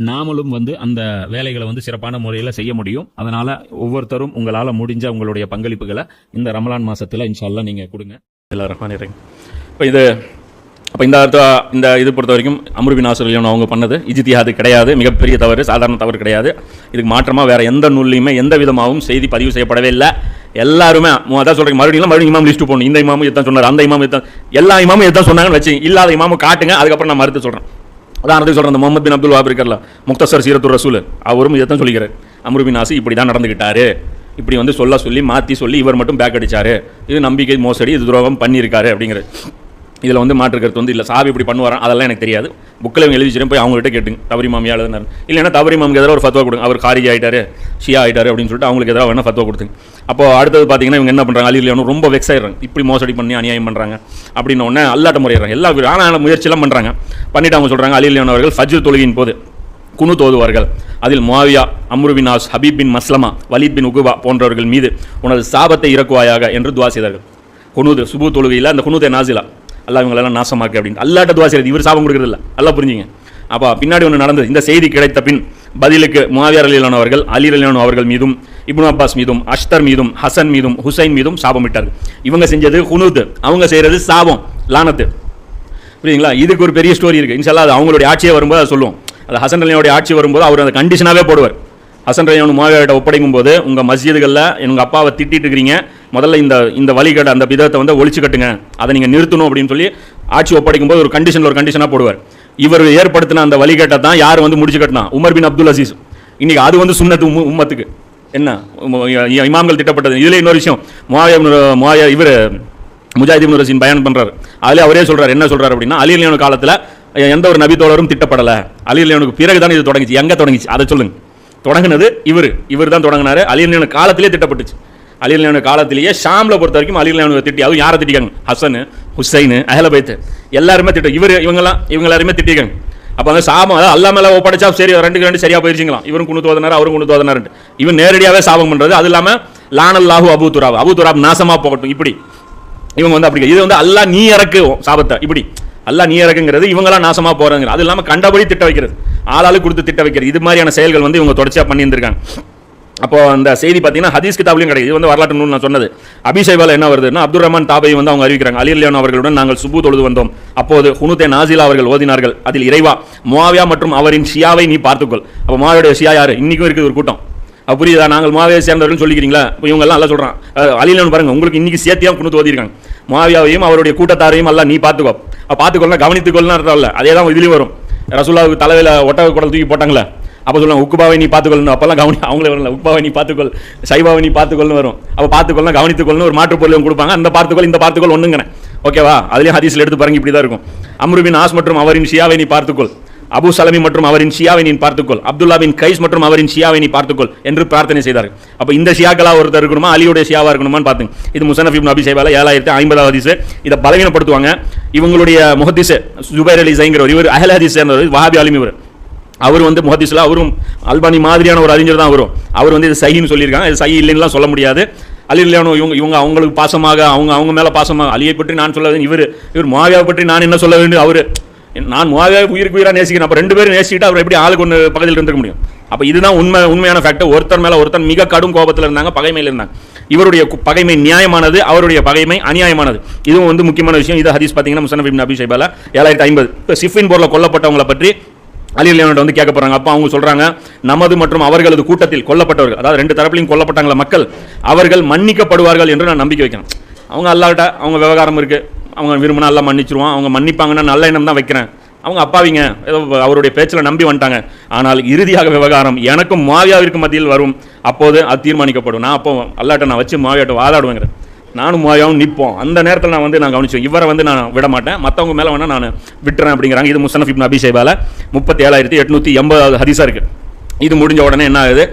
நாமளும் வந்து அந்த வேலைகளை வந்து சிறப்பான முறையில் செய்ய முடியும். அதனால ஒவ்வொருத்தரும் உங்களால் முடிஞ்ச உங்களுடைய பங்களிப்புகளை இந்த ரமலான் மாசத்துல இன்ஷால்லா நீங்க கொடுங்க. எல்லாரும் இப்போ இது அப்போ இந்த அர்த்த- இந்த இது பொறுத்த வரைக்கும் அமருபின் ஆசிரியன் அவங்க பண்ணது. இஜித்தியாது கிடையாது மிகப்பெரிய தவறு சாதாரண தவறு கிடையாது. இதுக்கு மாற்றமாக வேறு எந்த நூல்லையுமே எந்த விதமாகவும் செய்தி பதிவு செய்யப்படவே இல்லை. எல்லாருமே அதான் சொல்கிறேன் மறுபடியும் மறுபடியும் இமாம் லிஸ்ட்டு போடணும். இந்த இமாமும் எத்தான் சொன்னார் அந்த இமாமும் எத்தான் எல்லா இமாமும் இதான் சொன்னாங்கன்னு வச்சு இல்லாத இமாமும் காட்டுங்க அதுக்கப்புறம் நான் மறுத்து சொல்கிறேன் உதாரணத்துக்கு சொல்றேன் அந்த முகமது பின் அப்துல் வாப் இருக்கார்ல முக்தசர் சீரத்துர் ரசூல் அவரும் இதைத்தான் சொல்லிக்கிறார். அமருபின் ஆசி இப்படி தான் நடந்துக்கிட்டாரு இப்படி வந்து சொல்ல சொல்லி மாற்றி சொல்லி இவர் மட்டும் பேக் அடிச்சாரு. இது நம்பிக்கை மோசடி இது துரோகம் பண்ணியிருக்காரு அப்படிங்கிறது இதில் வந்து மாற்று கருத்து வந்து இல்லை சாவி இப்படி பண்ணுவாராம் அதெல்லாம் எனக்கு தெரியாது. புக்கில் இவங்க எழுதி போய் அவங்ககிட்ட கேட்டுங்க. தவறி மாமியா எழுதினார் இல்லைன்னா தவறி மாமிக்கு எதிராக ஒரு ஃபத்வா கொடுங்க. அவர் காரிஜி ஆகிட்டாரு ஷியா ஆகிட்டாரு அப்படின்னு சொல்லிட்டு அவங்களுக்கு எதிராக வேணால் ஃபத்வா கொடுத்துங்க. அப்போ அடுத்தது பார்த்தீங்கன்னா இவங்க என்ன பண்ணுறாங்க அலியில் ரொம்ப வெக்ஸ் ஆயிடுறாங்க. இப்படி மோசடி பண்ணி அநியாயம் பண்ணுறாங்க அப்படின்னு உடனே அல்லாட்ட முறையிடுறாங்க. எல்லா ஆனால் முயற்சியெல்லாம் பண்ணுறாங்க பண்ணிட்டு அவங்க சொல்கிறாங்க அலில் அவர்கள் ஃபஜ்ர் தொழுகையின் போது குனு தோதுவார்கள். அதில் மாவியா அம்ருபினாஸ் ஹபீப் பின் மஸ்லமா வலித் பின் உகுபா போன்றவர்கள் மீது உனது சாபத்தை இறக்குவாயாக என்று துவா செய்தார்கள். குனூது சுபு தொழுகையில் அந்த குனூத்தை நாசிலா. அல்லா இவங்களெல்லாம் நாசமாக்கு அப்படின்னு. அல்லாட்ட துவா செய்யறது இவர் சாபம் கொடுக்கறது இல்லை. புரிஞ்சுங்க. அப்போ பின்னாடி ஒன்று நடந்தது. இந்த செய்தி கிடைத்த பின் பதிலுக்கு முவாவியார் அலிலான அவர்கள் அலி அலிலான அவர்கள் மீதும் இப்னு அப்பாஸ் மீதும் அஷ்தர் மீதும் ஹசன் மீதும் ஹுசைன் மீதும் சாபமிட்டார்கள் இவங்க செஞ்சது குனூத் அவங்க செய்கிறது சாபம் லானத்து. புரியுங்களா இதுக்கு ஒரு பெரிய ஸ்டோரி இருக்குது இன்ஷால்லா அது அவங்களுடைய ஆட்சியை வரும்போது அதை சொல்லுவோம். அது ஹசன் ரலியோடைய ஆட்சி வரும்போது அவர் அந்த கண்டிஷனாகவே போடுவார். ஹசன் ரலியோன் மாவியார்கிட்ட ஒப்படைக்கும் போது உங்கள் மஸ்ஜிதுகளில் எங்கள் அப்பாவை திட்டிட்டு இருக்கிறீங்க முதல்ல இந்த இந்த வழிகேடு அந்த விதத்தை வந்து ஒழிச்சு கட்டுங்க. அதை நீங்கள் நிறுத்தணும் அப்படின்னு சொல்லி ஆட்சி ஒப்படைக்கும் போது ஒரு கண்டிஷனில் ஒரு கண்டிஷனாக போடுவார். இவர் ஏற்படுத்தின அந்த வழிகேட்டை தான் யார் வந்து முடிச்சு கட்டினா? Umar bin Abdul Aziz. இன்றைக்கி அது வந்து சுன்னத்து உம்ம- உம்மத்துக்கு. என்ன? இமாம்கள் திட்டப்பட்டது. இதில் இன்னொரு விஷயம். மோயா மோயா இவர் முஜாஹிதீன் இப்னு ரசீன் பயன் பண்ணுறாரு அதிலே அவரே சொல்கிறார் என்ன சொல்கிறார் அப்படின்னா அலி காலத்தில் எந்த ஒரு நபித்தோழரும் திட்டப்படலை. திட்டப்படல பிறகு தான் இது தொடங்கிச்சு. எங்கே தொடங்கிச்சு? அதை சொல்லுங்க. தொடங்கினது இவர். இவர் தான் தொடங்கினார். அலி காலத்திலே திட்டப்பட்டுச்சு. அலி அலியானு காலத்திலேயே ஷாமில் பொறுத்த வரைக்கும் அலி அலியானு திட்டி அதுவும் யாரை திட்டிக்காங்க ஹசன் ஹுசைன் அஹலபைத்து எல்லாருமே திட்டம் இவர் இவங்கெல்லாம் இவங்க எல்லாருமே திட்டிக்காங்க அப்போ அந்த சாபம் அதாவது அல்லா மேலே ஒப்படைச்சா சரி ரெண்டுக்கு ரெண்டு சரியாக போயிருச்சுங்களாம். இவரும் குணு தோதனார் அவரும் குணு தோதனார் இவன் நேரடியாகவே சாபம் பண்ணுறது அது இல்லாம லானல்லாஹு அபு துராப். அபு துராப் நாசமாக போகட்டும். இப்படி. இவங்க வந்து அப்படி. இது வந்து அல்லாஹ் நீ இறக்கு சாபத்தை. இப்படி. அல்லாஹ் நீ இறக்குங்கிறது இவங்களாம் நாசமாக போகிறாங்க அது இல்லாமல் கண்டபடி திட்ட வைக்கிறது. ஆளாளு கொடுத்து திட்ட வைக்கிறது. இது மாதிரியான செயல்கள் வந்து இவங்க தொடர்ச்சியாக பண்ணியிருந்திருக்காங்க. அப்போ அந்த செய்தி பார்த்தீங்கன்னா ஹதீஸ் கிதாப்லையும் கிடையாது இது வந்து வரலாற்று நூல் நான் சொன்னது. அபிஷேபால் என்ன வருதுன்னா அப்துல் ரஹ்மான் தாபை வந்து அவங்க அறிவிக்கிறாங்க. அலி அலியான் அவர்களுடன் நாங்கள் சுபு தொழுது வந்தோம். அப்போது ஹுனுதே நாசிலா அவர்கள் ஓதினார்கள். அதில் இறைவா மாவியா மற்றும் அவரின் ஷியாவை நீ பார்த்துக்கொள். அப்போ மாவியோட ஷியா யார்? இன்றைக்கும் இருக்குது ஒரு கூட்டம். அப்போ புரியுதா? நாங்கள் மாவியை சேர்ந்தவர்கள் சொல்லிக்கிறீங்களா? இப்போ இவங்கெல்லாம் நல்லா சொல்கிறான் அலிலன் பாருங்க உங்களுக்கு இன்னைக்கு சேர்த்தியாக குணத்து ஓதிருக்காங்க மாவியாவையும் அவருடைய கூட்டத்தாரையும் எல்லாம் நீ பார்த்துக்கோ. அப்ப பார்த்துக்கொள்ளலாம் கவனித்துக்கொள்ளலாம் அர்த்தம் அதே தான் இதுலேயும் வரும். ரசூலாவுக்கு தலையில் ஒட்டக குடல் தூக்கி போட்டாங்களே அப்போ சொல்லுவாங்க உக்குபாவை நீ பார்த்துக்கொள்ளணும் அப்போல்லாம் கவனி அவங்களே வரல உக்குபாவை நீ பார்த்துக்கொள் சைபாவை நீ பார்த்துக்கொள்னு வரும். அப்போ பார்த்துக்கொள்ளலாம் கவனித்துக்கொள்ளணும் ஒரு மாற்று பொருளும் கொடுப்பாங்க. அந்த பார்த்துக்கொள் இந்த பார்த்துக்கொள் ஒன்றுங்கிறேன் ஓகேவா அதுலேயும் ஹதீஸ்ல எடுத்து பாருங்க இப்படி தான் இருக்கும் அம்ருபின் ஆஸ் மற்றும் அவரின் ஷியாவை நீ பார்த்துக்கொள். அபு சலமி மற்றும் அவரின் ஷியாவை நீ பார்த்துக்கொள். அப்துல்லா பின் கைஸ் மற்றும் அவரின் ஷியாவை நீ பார்த்துக்கொள் என்று பிரார்த்தனை செய்தார்கள். அப்போ இந்த ஷியாக்களா ஒருத்தர் இருக்கணுமா? அலியுடைய ஷியாவா இருக்கணுமான்னு பார்த்துங்க இது முசனஃப் இப்னு அபி ஏழாயிரத்தி ஐம்பதாவது ஹதீஸ். இதை பலவீனப்படுத்துவாங்க. இவங்களுடைய முஹத்திஸ் ஜுபைர் அலி சைங்கிறவர் இவர் அஹல் ஹதீஸ் சேர்ந்தவர் வஹாபி ஆலிம் இவர். அவர் வந்து முஹத்திஸ்ல அவரும் அல்பானி மாதிரியான ஒரு அறிஞர் தான் வரும் அவர் வந்து இது சைன்னு சொல்லியிருக்காங்க. இது சை இல்லைன்னுலாம் சொல்ல முடியாது. அலி இல்லையானோ இவங்க இவங்க அவங்களுக்கு பாசமாக அவங்க அவங்க மேலே பாசமாக அலியை பற்றி நான் சொல்ல வேண்டும் இவர். இவர் மாவியாவை பற்றி நான் என்ன சொல்ல வேண்டும் அவர். நான் முவாவியா உயிருக்கு உயிராக நேசிக்கிறேன். அப்போ ரெண்டு பேரும் நேசிக்கிட்டு அவர் எப்படி ஆளுக்கு ஒன்று பக்கத்தில் இருந்துக்க முடியும்? அப்போ இதுதான் உண்மை உண்மையான ஃபேக்டர் ஒருத்தர் மேலே ஒருத்தர் மிக கடும் கோபத்தில் இருந்தாங்க பகைமையில் இருந்தாங்க. இவருடைய பகைமை நியாயமானது அவருடைய பகைமை அநியாயமானது. இதுவும் வந்து முக்கியமான விஷயம். இது ஹதீஸ் பார்த்தீங்கன்னா முசனபின் இப்னு அபி ஏழாயிரத்தி ஐம்பது. இப்போ சிஃபின் போரில் கொல்லப்பட்டவங்களை பற்றி அலி அலியானோட வந்து கேட்க போறாங்க. அப்போ அவங்க சொல்றாங்க நமது மற்றும் அவர்களது கூட்டத்தில் கொல்லப்பட்டவர்கள் அதாவது ரெண்டு தரப்புலையும் கொல்லப்பட்டாங்கள மக்கள்? அவர்கள் மன்னிக்கப்படுவார்கள் என்று நான் நம்பிக்கை வைக்கிறேன். அவங்க அல்லாட்ட அவங்க விவகாரம் இருக்கு. அவங்க விரும்பினா எல்லாம் மன்னிச்சிருவான். அவங்க மன்னிப்பாங்கன்னா நல்ல எண்ணம் தான் வைக்கிறேன். அவங்க அப்பாவிங்க ஏதோ அவருடைய பேச்சில் நம்பி வந்துட்டாங்க. ஆனால் இறுதியாக விவகாரம் எனக்கும் மாவியாவிற்கு மத்தியில் வரும். அப்போது அது தீர்மானிக்கப்படும். நான் அப்போ அல்லாட்ட நான் வச்சு மாவியாட்ட வாதாடுவேங்கிறேன். நானும் மாயாவும் நிற்போம் அந்த நேரத்தில் நான் வந்து நான் கவனிச்சோம் இவரை வந்து நான் விட மாட்டேன் மற்றவங்க மேலே வேணால் நான் விட்டுறேன் அப்படிங்கிறாங்க. இது முசனஃப் இப்னு அபிஷேபால முப்பத்தி ஏழாயிரத்தி எட்நூற்றி எண்பதாவது ஹதிசாக இருக்குது இது முடிஞ்ச உடனே என்ன ஆகுது?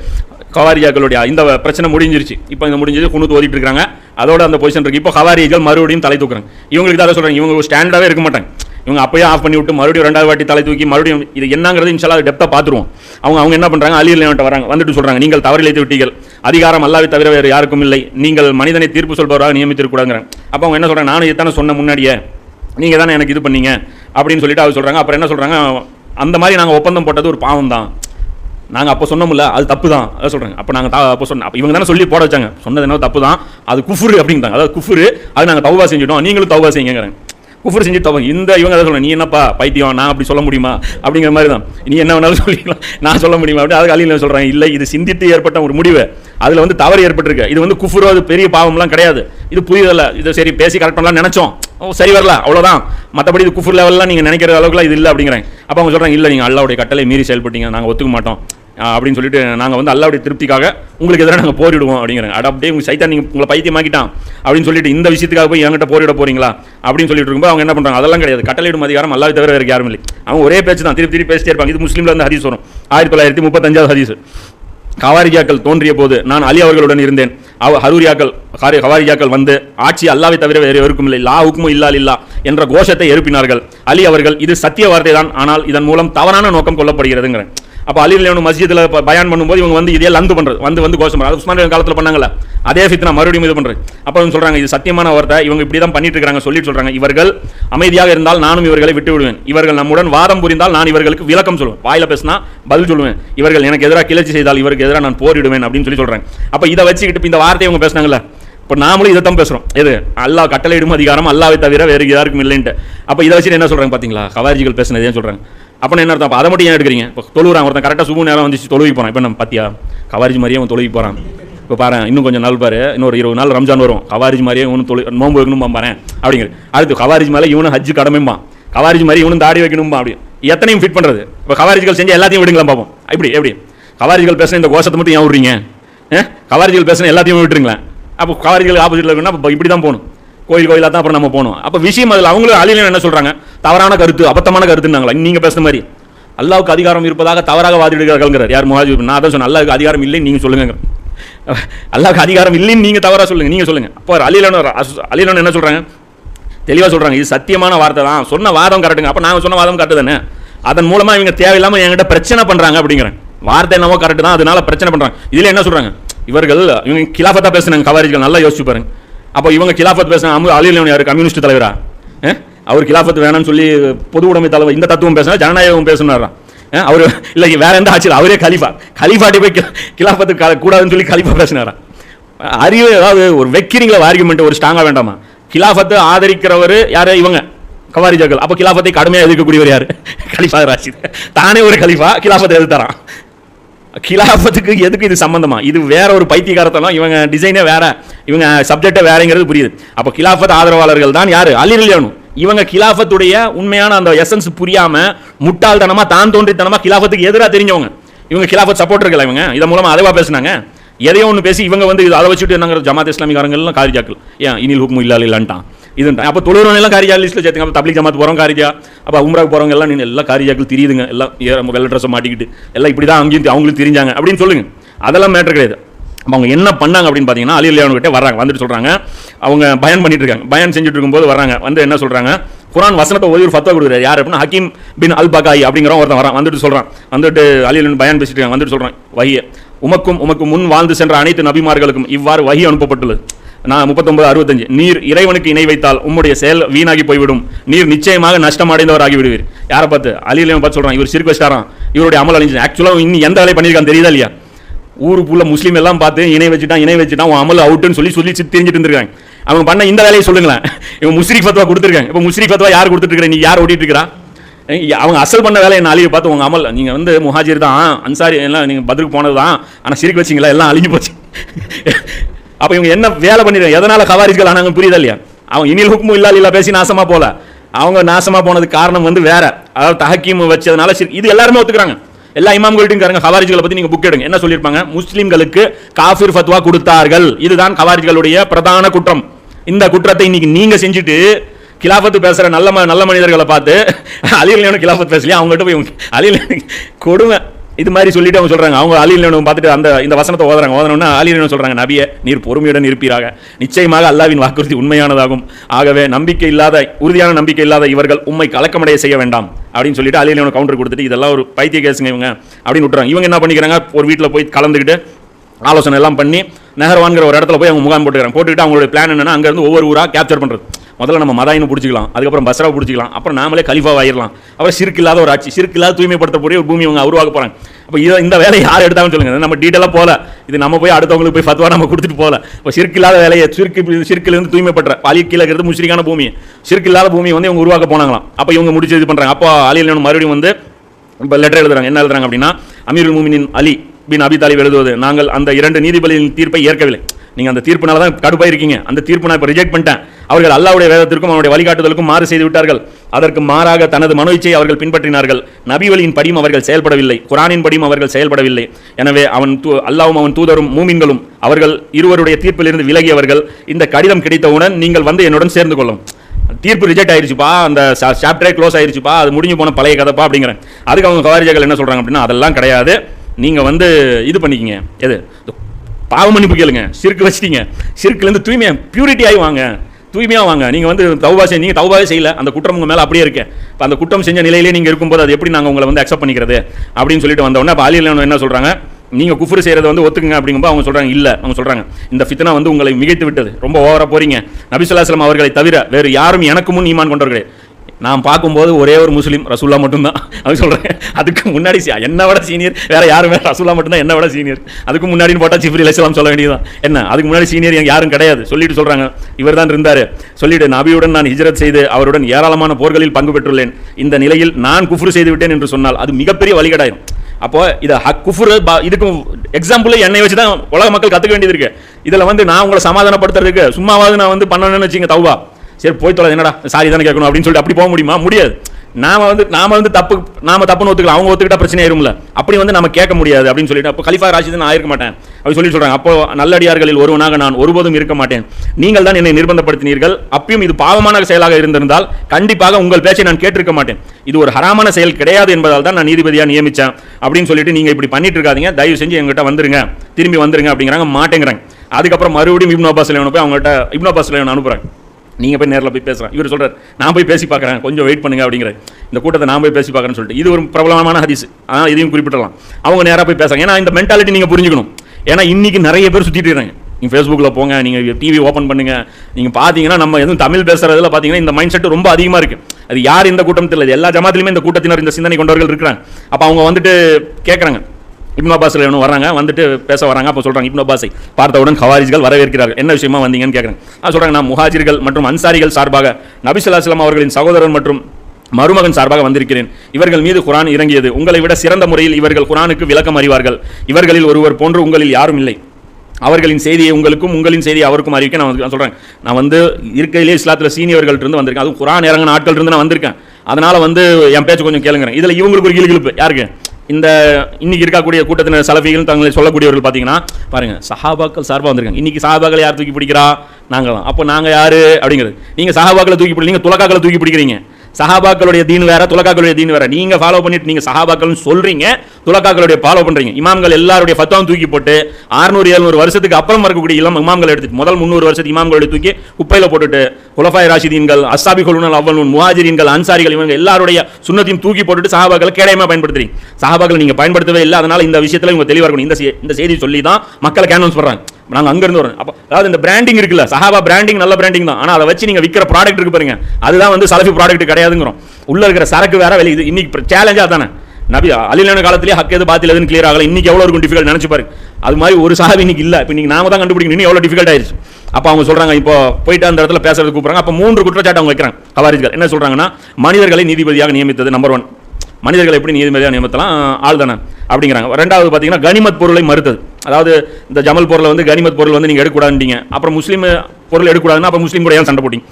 கவாரியாக்களுடைய இந்த பிரச்சனை முடிஞ்சிருச்சு. இப்போ இந்த முடிஞ்சது குணூத்து ஓதிட்டு இருக்காங்க. அதோட அந்த பொசிஷன் இருக்குது இப்போ கவாரிகள் மறுபடியும் தலை தூக்குறாங்க. இவங்களுக்கு தான் சொல்கிறாங்க இவங்க ஸ்டாண்டர்டாகவே இருக்க மாட்டாங்க. இவங்க அப்பயே ஆஃப் பண்ணி விட்டு மறுபடியும் ரெண்டாவது வாட்டி தலை தூக்கி மறுபடியும் இது என்னங்கிறது இன்ஷால்லா டெப்த்தாக பார்த்துருவோம். அவங்க அவங்க என்ன பண்ணுறாங்க அலி இல்லைன்ட்டு வராங்க. வந்துட்டு சொல்கிறாங்க நீங்கள் தவறிழைத்து விட்டீர்கள். அதிகாரம் அல்லாவை தவிர வேறு யாருக்கும் இல்லை. நீங்கள் மனிதனை தீர்ப்பு சொல்பவராக நியமித்திருக்கூடாங்கிறாங்க அப்போ அவங்க என்ன சொல்கிறாங்க நானும் இதுதானே சொன்ன முன்னாடியே. நீங்கள் தானே எனக்கு இது பண்ணீங்க. அப்படின்னு சொல்லிட்டு அவர் சொல்கிறாங்க அப்புறம் என்ன சொல்கிறாங்க அந்த மாதிரி நாங்கள் ஒப்பந்தம் போட்டது ஒரு பாவம் தான். நாங்கள் அப்போ சொன்னோம்ல அது தப்பு தான். அதை சொல்கிறாங்க அப்போ நாங்கள் அப்போ சொன்ன அப்போ இவங்க தானே சொல்லி போட வச்சாங்க. சொன்னது என்ன தப்பு தான். அது குஃபுரு அப்படின்ட்டாங்க அதாவது குஃபுரு அது நாங்கள் தௌவா செஞ்சுட்டோம். நீங்களும் தௌவா செய்யுங்கிறாங்க குஃபுர் செஞ்சு இந்த இவங்க அதை சொல்லணும் நீ என்னப்பா பைத்தியம் நான் அப்படி சொல்ல முடியுமா? அப்படிங்கிற மாதிரி தான் நீ என்ன வேணாலும் சொல்லிக்கலாம். நான் சொல்ல முடியுமா? அப்படி அதுக்கு அழியில் சொல்கிறேன் இல்லை இது சிந்தித்து ஏற்பட்ட ஒரு முடிவு. அதில் வந்து தவறு ஏற்பட்டிருக்கு. இது வந்து குஃபுரோ அது பெரிய பாவம்லாம் கிடையாது. இது புரியதில்ல. இது சரி பேசி கரெக்ட் பண்ணலாம் நினச்சோம். ஓ சரி வரல அவ்வளோதான் மற்றபடி இது குஃபுர் லெவலில் நீங்கள் நினைக்கிற அளவுக்குலாம் இது இல்லை அப்படிங்கிறேன் அப்போ அவங்க சொல்கிறாங்க இல்லை நீங்கள் அல்லாவுடைய கட்டளை மீறி செயல்பட்டீங்க. நாங்கள் ஒத்துக்க மாட்டோம். அப்படின்னு சொல்லிட்டு நாங்கள் வந்து அல்லாவுடைய திருப்திக்காக உங்களுக்கு எதிராக நாங்கள் போரிடுவோம் அப்படிங்கிறாங்க. அட அப்படியே உங்கள் சைத்தான் நீங்கள் உங்களை பைத்தியமாக்கிட்டான் அப்படின்னு சொல்லிட்டு இந்த விஷயத்துக்காக போய் என்கிட்ட போரிட போறீங்களா அப்படின்னு சொல்லிட்டு இருக்கும்போது அவங்க என்ன பண்ணுறாங்க அதெல்லாம் கிடையாது. கட்டளையிடும் அதிகாரம் அல்லாவை தவிர வேறு யாரும் இல்லை. அவங்க ஒரே பேச்சு தான். திருப்பி திருப்பி பேசிட்டே இருப்பாங்க. இது முஸ்லீமில் வந்து ஹரிஸ் வரும். ஆயிரத்தி தொள்ளாயிரத்தி முப்பத்தஞ்சாவது ஹரிஸ் கவாரிஜாக்கள் தோன்றிய போது நான் அலி அவர்களுடன் இருந்தேன். அவ ஹரூரியாக்கள் ஹாரி ஹவாரிஜாக்கள் வந்து ஆட்சி அல்லாவை தவிர வேறு எவருக்கும் இல்லை. லா ஹுக்மு இல்லா இல்லா என்ற கோஷத்தை எழுப்பினார்கள். அலி அவர்கள் இது சத்திய வார்த்தை தான் ஆனால் இதன் மூலம் தவறான நோக்கம் கொல்லப்படுகிறதுங்கிறேன் அப்போ அலி இல்லையவனு மஸ்ஜிதில் பயன் பண்ணும்போது இவங்க வந்து இதே லந்து பண்ணுறது வந்து வந்து கோஷம் பண்ணுறது உஸ்மான் காலத்தில் பண்ணாங்கல்ல. அதே ஃபித்னா மறுபடியும் இது பண்ணுறது அப்போ இவங்க சொல்கிறாங்க இது சத்தியமான வார்த்தை. இவங்க இப்படி தான் பண்ணிட்டு இருக்காங்க சொல்லிட்டு சொல்கிறாங்க இவர்கள் அமைதியாக இருந்தால் நானும் இவர்களை விட்டு விடுவேன். இவர்கள் நம்முடன் வாதம் புரிந்தால் நான் இவர்களுக்கு விளக்கம் சொல்லுவேன் வாயில் பேசினா பதில் சொல்லுவேன். இவர்கள் எனக்கு எதிராக கிளர்ச்சி செய்தால் இவருக்கு எதிராக நான் போரிடுவேன் அப்படின்னு சொல்லி சொல்கிறாங்க அப்போ இதை வச்சுக்கிட்டு இந்த வார்த்தையை இவங்க பேசுனாங்கல்ல. இப்போ நாமளும் இதை தான் பேசுகிறோம் எது? அல்லாஹ் கட்டளையிடும் அதிகாரம் அல்லாவை தவிர வேறு யாருக்கும் இல்லைன்ட்டு. அப்போ இதை வச்சுட்டு என்ன சொல்கிறாங்க பார்த்தீங்களா கவாரிஜிகள் பேசுனது சொல்கிறாங்க அப்போ என்ன அர்த்தம்? அதை மட்டும் ஏன் எடுக்கிறீங்க? இப்போ தொழுவுறான் ஒருத்தன் கரெக்டாக சுபு நேரம் வந்துச்சு தொழுவி போகிறான் இப்போ நம்ம பார்த்தியா கவாரிஜ் மாதிரியே அவன் தொழுவி போகிறான் இப்போ பாரு இன்னும் கொஞ்சம் நாள் பாரு இன்னொரு இருபது நாள் ரம்ஜான் வரும். கவாரிஜ் மாதிரியே இவனும் தொழு நோம்பு வைக்கணும் பாரு. அப்படிங்கிற அடுத்து கவாரிஜ் மேலே இவனும் ஹஜ்ஜு கடமைம்பான். கவாரிஜி மாதிரி இவனும் தாடி வைக்கணும்பா அப்படி. எத்தனையும் ஃபிட் பண்ணுறது இப்போ கவாரிஜிகள் செஞ்சு எல்லாத்தையும் விடுங்களா பார்ப்போம் இப்படி எப்படி? கவாரிஜிகள் பேசுன இந்த கோஷத்தை மட்டும் ஏன் விடுறீங்க? கவாரிஜிகள் பேசுன எல்லாத்தையும் விட்டுருங்களேன். அப்போ கவாரிஜிகள் ஆப்போசிட்டில் இருக்குன்னா அப்போ இப்படி தான் போகணும். கோயில் கோயிலாக தான் அப்புறம் நம்ம போனோம். அப்போ விஷயம் அதில் அவங்களும் அழியில என்ன சொல்கிறாங்க தவறான கருத்து அபத்தமான கருத்துனாங்களா நீங்கள் பேசுன மாதிரி. அல்லாவுக்கு அதிகாரம் இருப்பதாக தவறாக வாதிடுகிறார்கள்ங்கிறார். யார் முகாஜி நான் தான் சொன்னேன் அல்லாவுக்கு அதிகாரம் இல்லைன்னு நீங்கள் சொல்லுங்க. அல்லாவுக்கு அதிகாரம் இல்லைன்னு நீங்கள் தவறாக சொல்லுங்கள் நீங்கள் சொல்லுங்கள் அப்போ அலிலன் அலிலன் என்ன சொல்கிறாங்க தெளிவாக சொல்கிறாங்க இது சத்தியமான வார்த்தை தான். சொன்ன வாதம் கரெக்டுங்க அப்போ நாங்கள் சொன்ன வாதம் கரெக்டு தானே? அதன் மூலமாக இவங்க தேவையில்லாமல் என்கிட்ட பிரச்சனை பண்ணுறாங்க அப்படிங்கிறேன். வார்த்தை என்னவோ கரெக்டு தான் அதனால பிரச்சனை பண்ணுறாங்க இதில் என்ன சொல்கிறாங்க இவர்கள் இவங்க கிலாஃபத்தாக பேசுனாங்க கவாரிஜிகள் நல்லா யோசிச்சு பாருங்க. அப்போ இவங்க கிலாஃபத் பேசுனா அமு அலிலன் யார்? கம்யூனிஸ்ட் தலைவரா? அவர் கிலாஃபத் வேணாம்னு சொல்லி பொது உடைமை தலைவர் இந்த தத்துவம் பேசினா ஜனநாயகம் பேசுனாராம் அவர் இல்லை வேற எந்த ஆட்சியில்? அவரே கலிஃபா. கலிஃபாட்டி போய் கிலாஃபத்து க- கூடாதுன்னு சொல்லி கலிஃபா பேசினாராம் அறிவு ஏதாவது ஒரு வைக்கிறீங்களா ஆர்குமெண்ட் ஒரு ஸ்ட்ராங்காக வேண்டாமா? கிலாஃபத்தை ஆதரிக்கிறவர் யாரு? இவங்க. கவாரிஜாக்கள் அப்போ கிலாஃபத்தை கடுமையாக எதிர்க்கக்கூடியவர் யாரு? கலிஃபா ராஷித். தானே ஒரு கலிஃபா. கிலாஃபத்தை எதிர்த்தாரான் கிலாஃபத்துக்கு எதுக்கு இது சம்மந்தமா இது வேற ஒரு பைத்தியகாரத்தெல்லாம் இவங்க டிசைனே வேற. இவங்க சப்ஜெக்டே வேறங்கிறது புரியுது. அப்போ கிலாஃபத் ஆதரவாளர்கள் தான் யார்? அலிரலியானு இவங்க கிலாஃபத்துடைய உண்மையான அந்த எசன்ஸ் புரியாம முட்டாள்தனமா தான் தோன்றித்தனமா கிலாஃபத்துக்கு எதிராக தெரிஞ்சவங்க. இவங்க கிலாஃபத் சப்போர்ட் இவங்க. இதன் மூலமா அதுவா பேசினாங்க. எதையோ ஒன்று பேசி இவங்க வந்து இது அதை வச்சுட்டு என்னங்கிற ஜமாத் இஸ்லாமிக்காரங்கள்லாம் காரிஜாக்கள் ஏன்? இனில் ஹுக்மு இல்லா இது இதுன்ட்டான் அப்போ தொழுறவங்க எல்லாம் காரிஜா லிஸ்ட்டில் சேர்த்துங்க. அப்போ தப்லீக் ஜமாத் போகிறோம் காரியா அப்போ உம்ராக்கு போகிறவங்க எல்லாம் நீங்கள் எல்லாம் காரியாக்கள் தெரியுதுங்க. எல்லாம் வெள்ள ட்ரெஸ்ஸை மாட்டிக்கிட்டு. எல்லாம் இப்படி தான் அங்கேயும் அவங்களுக்கு தெரிஞ்சாங்க. அப்படின்னு சொல்லுங்க. அதெல்லாம் மேட்டர் கிடையாது. அப்போ அவங்க என்ன பண்ணாங்க அப்படின்னு பார்த்தீங்கன்னா அலி அலியானுக்கிட்ட வர்றாங்க. வந்துட்டு சொல்கிறாங்க அவங்க பயன் பண்ணிட்டு இருக்காங்க. பயன் செஞ்சுட்டு இருக்கும்போது வராங்க வந்து என்ன சொல்கிறாங்க குரான் வசனத்தை ஓதி ஒரு ஃபத்வா கொடுக்குறாரு. யார் அப்படின்னா ஹக்கீம் பின் அல் பகாய் அப்படிங்கிற ஒருத்தன் வரான். வந்துட்டு சொல்கிறான் வந்துட்டு அலில் பயன் பேசிட்டு இருக்காங்க வந்துட்டு சொல்கிறான் வஹிய. உமக்கும் உமக்கு முன் வாழ்ந்து சென்ற அனைத்து நபிமார்களுக்கும் இவ்வாறு வகி அனுப்பப்பட்டுள்ளது. நான் முப்பத்தொன்பது அறுபத்தஞ்சு. நீர் இறைவனுக்கு இணை வைத்தால் உம்முடைய செயல் வீணாகி போய்விடும். நீர் நிச்சயமாக நஷ்டம் ஆகிவிடுவீர் யாரை பார்த்து? அலிலையும் பார்த்து சொல்கிறான் இவர் சிறுக்கு வச்சிட்டாராம் இவருடைய அமல் அழிஞ்சு. ஆக்சுவலாக இன்னும் எந்த வேலை பண்ணியிருக்கான் தெரியுதா இல்லையா? ஊருக்குள்ள முஸ்லீம் எல்லாம் பார்த்து இணை வச்சுட்டான் இணை வச்சுட்டான் உன் அமல் அவுட்டுன்னு சொல்லி சொல்லி தெரிஞ்சுட்டு இருந்திருக்காங்க. அவங்க பண்ண இந்த வேலையை சொல்லுங்களேன். இவன் முஸ்ரீக் ஃபத்வா கொடுத்துருக்காங்க. இப்போ முஸ்ரீக் ஃபத்வா யார் கொடுத்துட்டு நீ யார் ஓட்டிட்டு இருக்கிறா அவங்க அசல் பண்ண வேலையை நான் அழிவு பார்த்து உங்கள் அமல். நீங்கள் வந்து முஹாஜிர் தான் அன்சாரி எல்லாம் நீங்கள் பதிலுக்கு போனது தான் ஆனால் சிரிக்க வச்சிங்களா? எல்லாம் அழிஞ்சு போச்சு. அப்போ இவங்க என்ன வேலை பண்ணிடுறாங்க எதனால் கவாரிஜ்கள் ஆனாங்க புரியுதா இல்லையா? அவங்க இனில் ஹுக்மும் இல்லா இல்லா பேசி நாசமாக போல. அவங்க நாசமாக போனதுக்கு காரணம் வந்து வேற. அதாவது தஹக்கீம் வச்சதுனால சரி இது எல்லாருமே ஒத்துக்கிறாங்க. எல்லா இமாம்கள்ட்டையும் இருக்காங்க கவாரிஜ்களை பற்றி நீங்கள் புக் எடுங்க. என்ன சொல்லியிருப்பாங்க? முஸ்லீம்களுக்கு காஃபிர் ஃபத்வா கொடுத்தார்கள். இதுதான் கவாரிஜ்களுடைய பிரதான குற்றம். இந்த குற்றத்தை இன்னைக்கு நீங்கள் செஞ்சுட்டு கிலாஃபத்து பேசுகிற நல்ல ம- நல்ல மனிதர்களை பார்த்து அலில் கிலாஃபத் பேசலையா? அவங்ககிட்ட போய் அலில் கொடுமை இது மாதிரி சொல்லிட்டு அவங்க சொல்றாங்க. அவங்க அலில் பார்த்துட்டு அந்த இந்த வசனத்தை ஓதுறாங்க. ஓதனோன்னா அலில் சொல்றாங்க. நபியே நீர் பொறுமையுடன் இருப்பீராக. நிச்சயமாக அல்லாவின் வாக்குறுதி உண்மையானதாகும். ஆகவே நம்பிக்கை இல்லாத உறுதியான நம்பிக்கை இல்லாத இவர்கள் உண்மை கலக்கமடைய செய்ய வேண்டாம். அப்படின்னு சொல்லிட்டு அலில் கவுண்டர் கொடுத்துட்டு இதெல்லாம் ஒரு பைத்திய கேஸுங்க இவங்க அப்படின்னு விட்டுறாங்க. இவங்க என்ன பண்ணிக்கிறாங்க? ஒரு வீட்டில் போய் கலந்துக்கிட்டு ஆலோசனை எல்லாம் பண்ணி நெஹர்வான்கிற ஒரு இடத்துல போய் அவங்க முகாம் போட்டுக்கிறாங்க. போட்டுக்கிட்டு அவங்களுடைய பிளான் என்னன்னா அங்கேருந்து ஒவ்வொரு ஊராக கேப்சர் பண்ணுறது முதல்ல நம்ம மதாயின்னு பிடிச்சிக்கலாம் அதுக்கப்புறம் பஸ்ரா பிடிச்சிக்கலாம் அப்புறம் நாமளே கலிஃபா ஆயிடலாம் அப்புறம் சிறுக்கு இல்லாத ஒரு ஆட்சி சிறுக்கு இல்லாத தூய்மைப்படுத்தக்கூடிய ஒரு பூமி அவங்க உருவாக்க போகிறாங்க அப்போ இதை இந்த வேலையை யார் எடுத்தாங்கன்னு சொல்லுங்க. நம்ம டீட்டெயிலாக போகல. இது நம்ம போய் அடுத்தவங்களுக்கு போய் ஃபத்வா நம்ம கொடுத்துட்டு போகல. இப்போ சிறுக்கு இல்லாத வேலையை சிறுக்கு சிறுக்கிலிருந்து தூய்மைப்படுற அலி கீழே இருக்கிறது முஸ்ரிக்கான பூமி. சிறுக்கு இல்லாத பூமி வந்து இவங்க உருவாக்க போனாங்களாம். அப்போ இவங்க முடிச்சு இது பண்ணுறாங்க அப்போ அலியில் மறுபடியும் வந்து இப்போ லெட்டர் எழுதுறாங்க. என்ன எழுதுறாங்க அப்படின்னா அமீருல் மூமினின் அலி பின் அபி தாலிப் எழுதுவது. நாங்கள் அந்த இரண்டு நீதிபதியின் தீர்ப்பை ஏற்கவில்லை. நீங்கள் அந்த தீர்ப்புனால தான் கடுப்பாக இருக்கீங்க அந்த தீர்ப்பு நான் இப்போ ரிஜெக்ட் பண்ணிட்டேன். அவர்கள் அல்லாவுடைய வேதத்திற்கும் அவனுடைய வழிகாட்டுதலுக்கும் மாறு செய்து விட்டார்கள். அதற்கு மாறாக தனது மனோ இச்சையை அவர்கள் பின்பற்றினார்கள். நபிவழியின் படியும் அவர்கள் செயல்படவில்லை. குரானின் படியும் அவர்கள் செயல்படவில்லை. எனவே அவன் தூ அல்லாவும் அவன் தூதரும் மூமின்களும் அவர்கள் இருவருடைய தீர்ப்பிலிருந்து விலகியவர்கள். இந்த கடிதம் கிடைத்தவுடன் நீங்கள் வந்து என்னுடன் சேர்ந்து கொள்ளும். தீர்ப்பு ரிஜெக்ட் ஆயிருச்சுப்பா அந்த சாப்டரே க்ளோஸ் ஆயிருச்சுப்பா அது முடிஞ்சு போன பழைய கதைப்பா அப்படிங்கிறேன். அதுக்கு அவங்க கவாரிஜர்கள் என்ன சொல்கிறாங்க அப்படின்னா அதெல்லாம் கிடையாது. நீங்கள் வந்து இது பண்ணிக்கிங்க. எது? பாவ மன்னிப்பு கேளுங்க. சிறுக்கு வச்சிட்டீங்க. சிறுக்குலேருந்து தூய்மையாக பியூரிட்டி ஆகி வாங்க. தூய்மையாக வாங்க. நீங்கள் வந்து தௌபா செய் நீங்கள் தௌபாவே செய்யல. அந்த குற்றம் உங்கள் மேலே அப்படியே இருக்கேன் இப்போ அந்த குற்றம் செஞ்ச நிலையிலே நீங்கள் இருக்கும்போது அது எப்படி நாங்கள் உங்களை வந்து அக்செப்ட் பண்ணிக்கிறது அப்படின்னு சொல்லிட்டு வந்தோடனே அப்போ ஆலியில் என்ன சொல்கிறாங்க நீங்கள் குஃபர் செய்கிறத வந்து ஒத்துக்குங்க அப்படிங்கும்போது அவங்க சொல்கிறாங்க இல்லை. அவங்க சொல்கிறாங்க இந்த ஃபித்னா வந்து உங்களை மிகைத்து விட்டது. ரொம்ப ஓவராக போகிறீங்க நபிசுல்லாஸ்லாம் அவர்களை தவிர வேறு யாரும் எனக்கு முன் ஈமான் கொண்டவர்களே நான் பார்க்கும்போது ஒரே ஒரு முஸ்லீம் ரசூல்லா மட்டும்தான். அது சொல்கிறேன் அதுக்கு முன்னாடி சி- என்னை விட சீனியர் வேற யாருமே ரசூல்லா மட்டும்தான் என்னை விட சீனியர். அதுக்கு முன்னாடின்னு போட்டால் ஜிப்ரி அலிஸ்லாம் சொல்ல வேண்டியதுதான். என்ன? அதுக்கு முன்னாடி சீனியர் எனக்கு யாரும் கிடையாது. சொல்லிட்டு சொல்கிறாங்க இவர் தான் இருந்தார். சொல்லிட்டு நபியுடன் நான் ஹிஜ்ரத் செய்து அவருடன் ஏராளமான போர்களில் பங்கு பெற்றுள்ளேன். இந்த நிலையில் நான் குஃபுரு செய்து விட்டேன் என்று சொன்னால் அது மிகப்பெரிய வழிகடாயம் அப்போ இதை ஹக் குஃபுரு இதுக்கும் எக்ஸாம்பிள் என்னை வச்சு தான் உலக மக்கள் கற்றுக்க வேண்டியது இருக்கு. இதில் வந்து நான் உங்களை சமாதானப்படுத்துறதுக்கு சும்மாவாவது நான் வந்து பண்ணணும்னு வச்சுங்க தௌபா. சரி போய் தொலை என்னடா சாரி தானே கேட்கணும் அப்படின்னு சொல்லிட்டு அப்படி போக முடியுமா? முடியாது. நாம வந்து நாம வந்து தப்பு நாம தப்புன்னு ஒத்துக்கலாம் அவங்க ஒத்துக்கிட்டா பிரச்சனை ஆயிரும்ல. அப்படி வந்து நம்ம கேட்க முடியாது அப்படின்னு சொல்லிட்டு அப்போ கலிஃபா ராஷித் நான் ஆயிருக்க மாட்டேன். அப்படி சொல்லி சொல்றாங்க. அப்போ நல்லடியார்களில் ஒருவனாக நான் ஒருபோதும் இருக்க மாட்டேன். நீங்கள் தான் என்னை நிர்பந்தப்படுத்தினீர்கள். அப்பயும் இது பாவமான செயலாக இருந்திருந்தால் கண்டிப்பாக உங்கள் பேச்சை நான் கேட்டிருக்க மாட்டேன். இது ஒரு ஹராமான செயல் கிடையாது என்பதால் தான் நான் நீதிபதியாக நியமித்தேன் அப்படின்னு சொல்லிட்டு நீங்க இப்படி பண்ணிட்டு இருக்காதீங்க. தயவு செஞ்சு எங்கிட்ட வந்துருங்க. திரும்பி வந்துருங்க அப்படிங்கிறாங்க. மாட்டேங்கிறாங்க. அதுக்கப்புறம் மறுபடியும் இப்னோ அப்பாஸ் போய் அவங்ககிட்ட இப்னோ அப்பாஸ் லேவன் நீங்கள் போய் நேரில் போய் பேசுகிறேன் இவர் சொல்கிறார் நான் போய் பேசி பார்க்குறேன். கொஞ்சம் வெயிட் பண்ணுங்க அப்படிங்கிற இந்த கூட்டத்தை நான் போய் பேசி பார்க்குறேன்னு சொல்லிட்டு. இது ஒரு பிரபலமான ஹதீஸ். ஆனால் இதையும் குறிப்பிடலாம். அவங்க நேராக போய் பேசுகிறாங்க ஏன்னா இந்த மென்டாலிட்டி நீங்கள் புரிஞ்சுக்கணும். ஏன்னா இன்றைக்கி நிறைய பேர் சுற்றிட்டு இருக்காங்க. நீங்கள் ஃபேஸ்புக்கில் போங்க நீங்கள் டிவி ஓப்பன் பண்ணுங்கள் நீங்கள் பார்த்தீங்கன்னா நம்ம எதுவும் தமிழ் பேசுகிறதுல பார்த்தீங்கன்னா இந்த மைண்ட் செட் ரொம்ப அதிகமாக இருக்குது அது யார் இந்த கூட்டம் தெரியல. எல்லா ஜமாத்திலுமே இந்த கூட்டத்தினர் இந்த சிந்தனை கொண்டவர்கள் இருக்கிறாங்க. அப்போ அவங்க வந்துட்டு கேட்குறாங்க இப்னு அப்பாஸ்ல இவனு வராங்க வந்துட்டு பேச வராங்க அப்போ சொல்கிறாங்க இப்னு அப்பாஸை பார்த்தவுடன் ஹவாரிஜ்கள் வரவேற்கிறார்கள். என்ன விஷயமா வந்தீங்கன்னு கேட்குறாங்க அது சொல்கிறாங்க நான் முஹாஜிர்கள் மற்றும் அன்சாரிகள் சார்பாக நபிசுல்லாஸ்லாம் அவர்களின் சகோதரன் மற்றும் மருமகன் சார்பாக வந்திருக்கிறேன். இவர்கள் மீது குரான் இறங்கியது. உங்களை விட சிறந்த முறையில் இவர்கள் குரானுக்கு விளக்கம் அறிவார்கள். இவர்களில் ஒருவர் போன்று உங்களில் யாரும் இல்லை. அவர்களின் செய்தியை உங்களுக்கும் உங்களின் செய்தியை அவருக்கும் அறிவிக்க நான் வந்து- நான் நான் வந்து இருக்கையிலே இஸ்லாத்தில் சீனியர்கள் இருந்து வந்திருக்கேன். அதுவும் குரான் இறங்கின ஆட்கள் இருந்து நான் வந்திருக்கேன். அதனால் வந்து என் பேச்சு கொஞ்சம் கேளுங்கிறேன். இதில் இவங்களுக்கு ஒரு கிளுகிழுப்பு யாருக்கு? இந்த இன்னைக்கு இருக்கக்கூடிய கூட்டத்தினர் சலஃபிகள் தங்களை சொல்லக்கூடியவர்கள் பார்த்தீங்கன்னா பாருங்க சஹாபாக்கள் சார்பாக வந்திருக்காங்க. இன்னைக்கு சஹாபாக்களை யார் தூக்கி பிடிக்கிறா? நாங்கள் தான் அப்போ நாங்கள் யார்? அப்படிங்கிறது. நீங்கள் சஹாபாக்களை தூக்கி பிடி நீங்க துலக்காக்களை தூக்கி பிடிக்கிறீங்க. சஹாபாக்களுடைய தீன் வேற துலக்காக்களுடைய தீன் வேற. நீங்க ஃபாலோ பண்ணிட்டு நீங்க சஹாபாக்கள்னு சொல்றீங்க துலக்காக்களுடைய ஃபாலோ பண்றீங்க. இமாம்கள் எல்லாருடைய ஃபத்வாவும் தூக்கி போட்டு 600 700 வருஷத்துக்கு அப்புறம் இருக்கக்கூடிய இளம் இமாம்கள் எடுத்து முதல் 300 வருஷத்துக்கு இமாம்களுடைய தூக்கி குப்பையில போட்டுட்டு குலஃபாய் ராஷிதீன்கள் அசாபி குலுனல் அவ்வளவு முஹாஜிரீன்கள் அன்சாரிகள் இவங்க எல்லாருடைய சுண்ணத்தையும் தூக்கி போட்டுட்டு சஹாபாக்களை கேடயமா பயன்படுத்துறீங்க. சஹாபாக்கள் நீங்க பயன்படுத்தவே இல்லை. அதனால இந்த விஷயத்துல இவங்க தெளிவா இருக்கணும். இந்த செய்- இந்த செய்தி சொல்லி தான் மக்களை கேன்வன்ஸ் பண்றாங்க. நாங்கள் அங்கேருந்து வரோம். அப்போ அதாவது இந்த பிராண்டிங் இருக்குல்ல சஹாபா பிராண்டிங் நல்ல பிராண்டிங் தான். ஆனால் அதை வச்சு நீங்கள் விற்கிற ப்ராடக்ட் இருக்கு பாருங்க. அதுதான் வந்து சலஃபி ப்ராடக்ட் கிடையாதுங்கிறோம். உள்ள இருக்கிற சரக்கு வேற வெளியே இது இன்னைக்கு சேலஞ்சாக தானே. நபி அலிலான காலத்திலேயே ஹக் எது பாத்தில் எதுன்னு கிளியர் ஆகலை. இன்னைக்கு எவ்வளோ இருக்கும் டிஃபிகல்ட் நினச்சி பாருங்க. அது மாதிரி ஒரு சஹாபி இன்னைக்கு இல்ல. இப்போ நீங்கள் நாம தான் கண்டுபிடிக்கணும். இன்னும் எவ்வளோ டிஃபிகல்ட் ஆயிடுச்சு அப்போ அவங்க சொல்கிறாங்க இப்போ போயிட்டு அந்த இடத்துல பேசுறது கூப்பிடுறாங்க. அப்போ மூன்று குற்றச்சாட்டு அவங்க வைக்கிறாங்க. ஹவாரிஜ்கள் என்ன சொல்கிறாங்கன்னா மனிதர்களை நீதிபதியாக நியமித்தது நம்பர் ஒன் மனிதர்களை எப்படி நீதிமதியாக நியமத்தலாம்? ஆள் தானே அப்படிங்கிறாங்க. ரெண்டாவது பார்த்தீங்கன்னா கனிமத் பொருளை மறுத்தது. அதாவது இந்த ஜமல் பொருளை வந்து கனிமத் பொருள் வந்து நீங்கள் எடுக்கக்கூடாதுன்றீங்க. அப்புறம் முஸ்லீம் பொருள் எடுக்கக்கூடாதுன்னா அப்போ முஸ்லீம் கூட ஏன் சண்டை போட்டிங்க?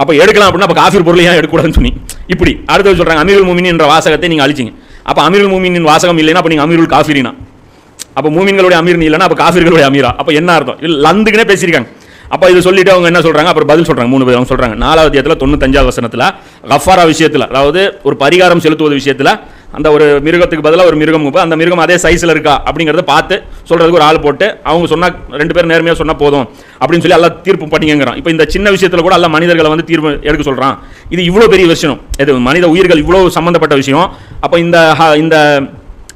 அப்போ எடுக்கலாம் அப்படின்னா அப்போ காஃபிர் பொருள் ஏன் எடுக்கக்கூடாதுன்னு சொன்னி இப்படி. அடுத்தது சொல்கிறாங்க அமீருல் மூமின் என்ற வாசகத்தை நீங்கள் அழிச்சிங்க. அப்போ அமீருல் மூமினின் வாசகம் இல்லைன்னா அப்போ நீங்கள் அமீருல் காஃபிரினா? அப்போ மூமின்களுடைய அமீர் இல்லைன்னா அப்போ காஃபிர்களுடைய அமீரா? அப்போ என்ன அர்த்தம்? இல்லை லந்துக்குனே பேசியிருக்காங்க. அப்போ இது சொல்லிட்டு அவங்க என்ன சொல்கிறாங்க அப்புறம் பதில் சொல்கிறாங்க மூணு பேர் அவங்க சொல்கிறாங்க நாலாவது இடத்துல தொண்ணூத்தஞ்சாவது வசனத்தில் கஃபாரா விஷயத்தில் அதாவது ஒரு பரிகாரம் செலுத்துவது விஷயத்தில் அந்த ஒரு மிருகத்துக்கு பதிலாக ஒரு மிருகம் அந்த மிருகம் அதே சைஸில் இருக்கா? அப்படிங்கிறத பார்த்து சொல்கிறதுக்கு ஒரு ஆள் போட்டு அவங்க சொன்னால் ரெண்டு பேரும் நேர்மையாக சொன்னால் போதும். அப்படின்னு சொல்லி எல்லாம் தீர்ப்பு பண்ணிங்கிறான் இப்போ இந்த சின்ன விஷயத்தில் கூட எல்லாம் மனிதர்களை வந்து தீர்ப்பு எடுக்க சொல்கிறான் இது இவ்வளோ பெரிய விஷயம். இது மனித உயிர்கள் இவ்வளோ சம்மந்தப்பட்ட விஷயம். அப்போ இந்த இந்த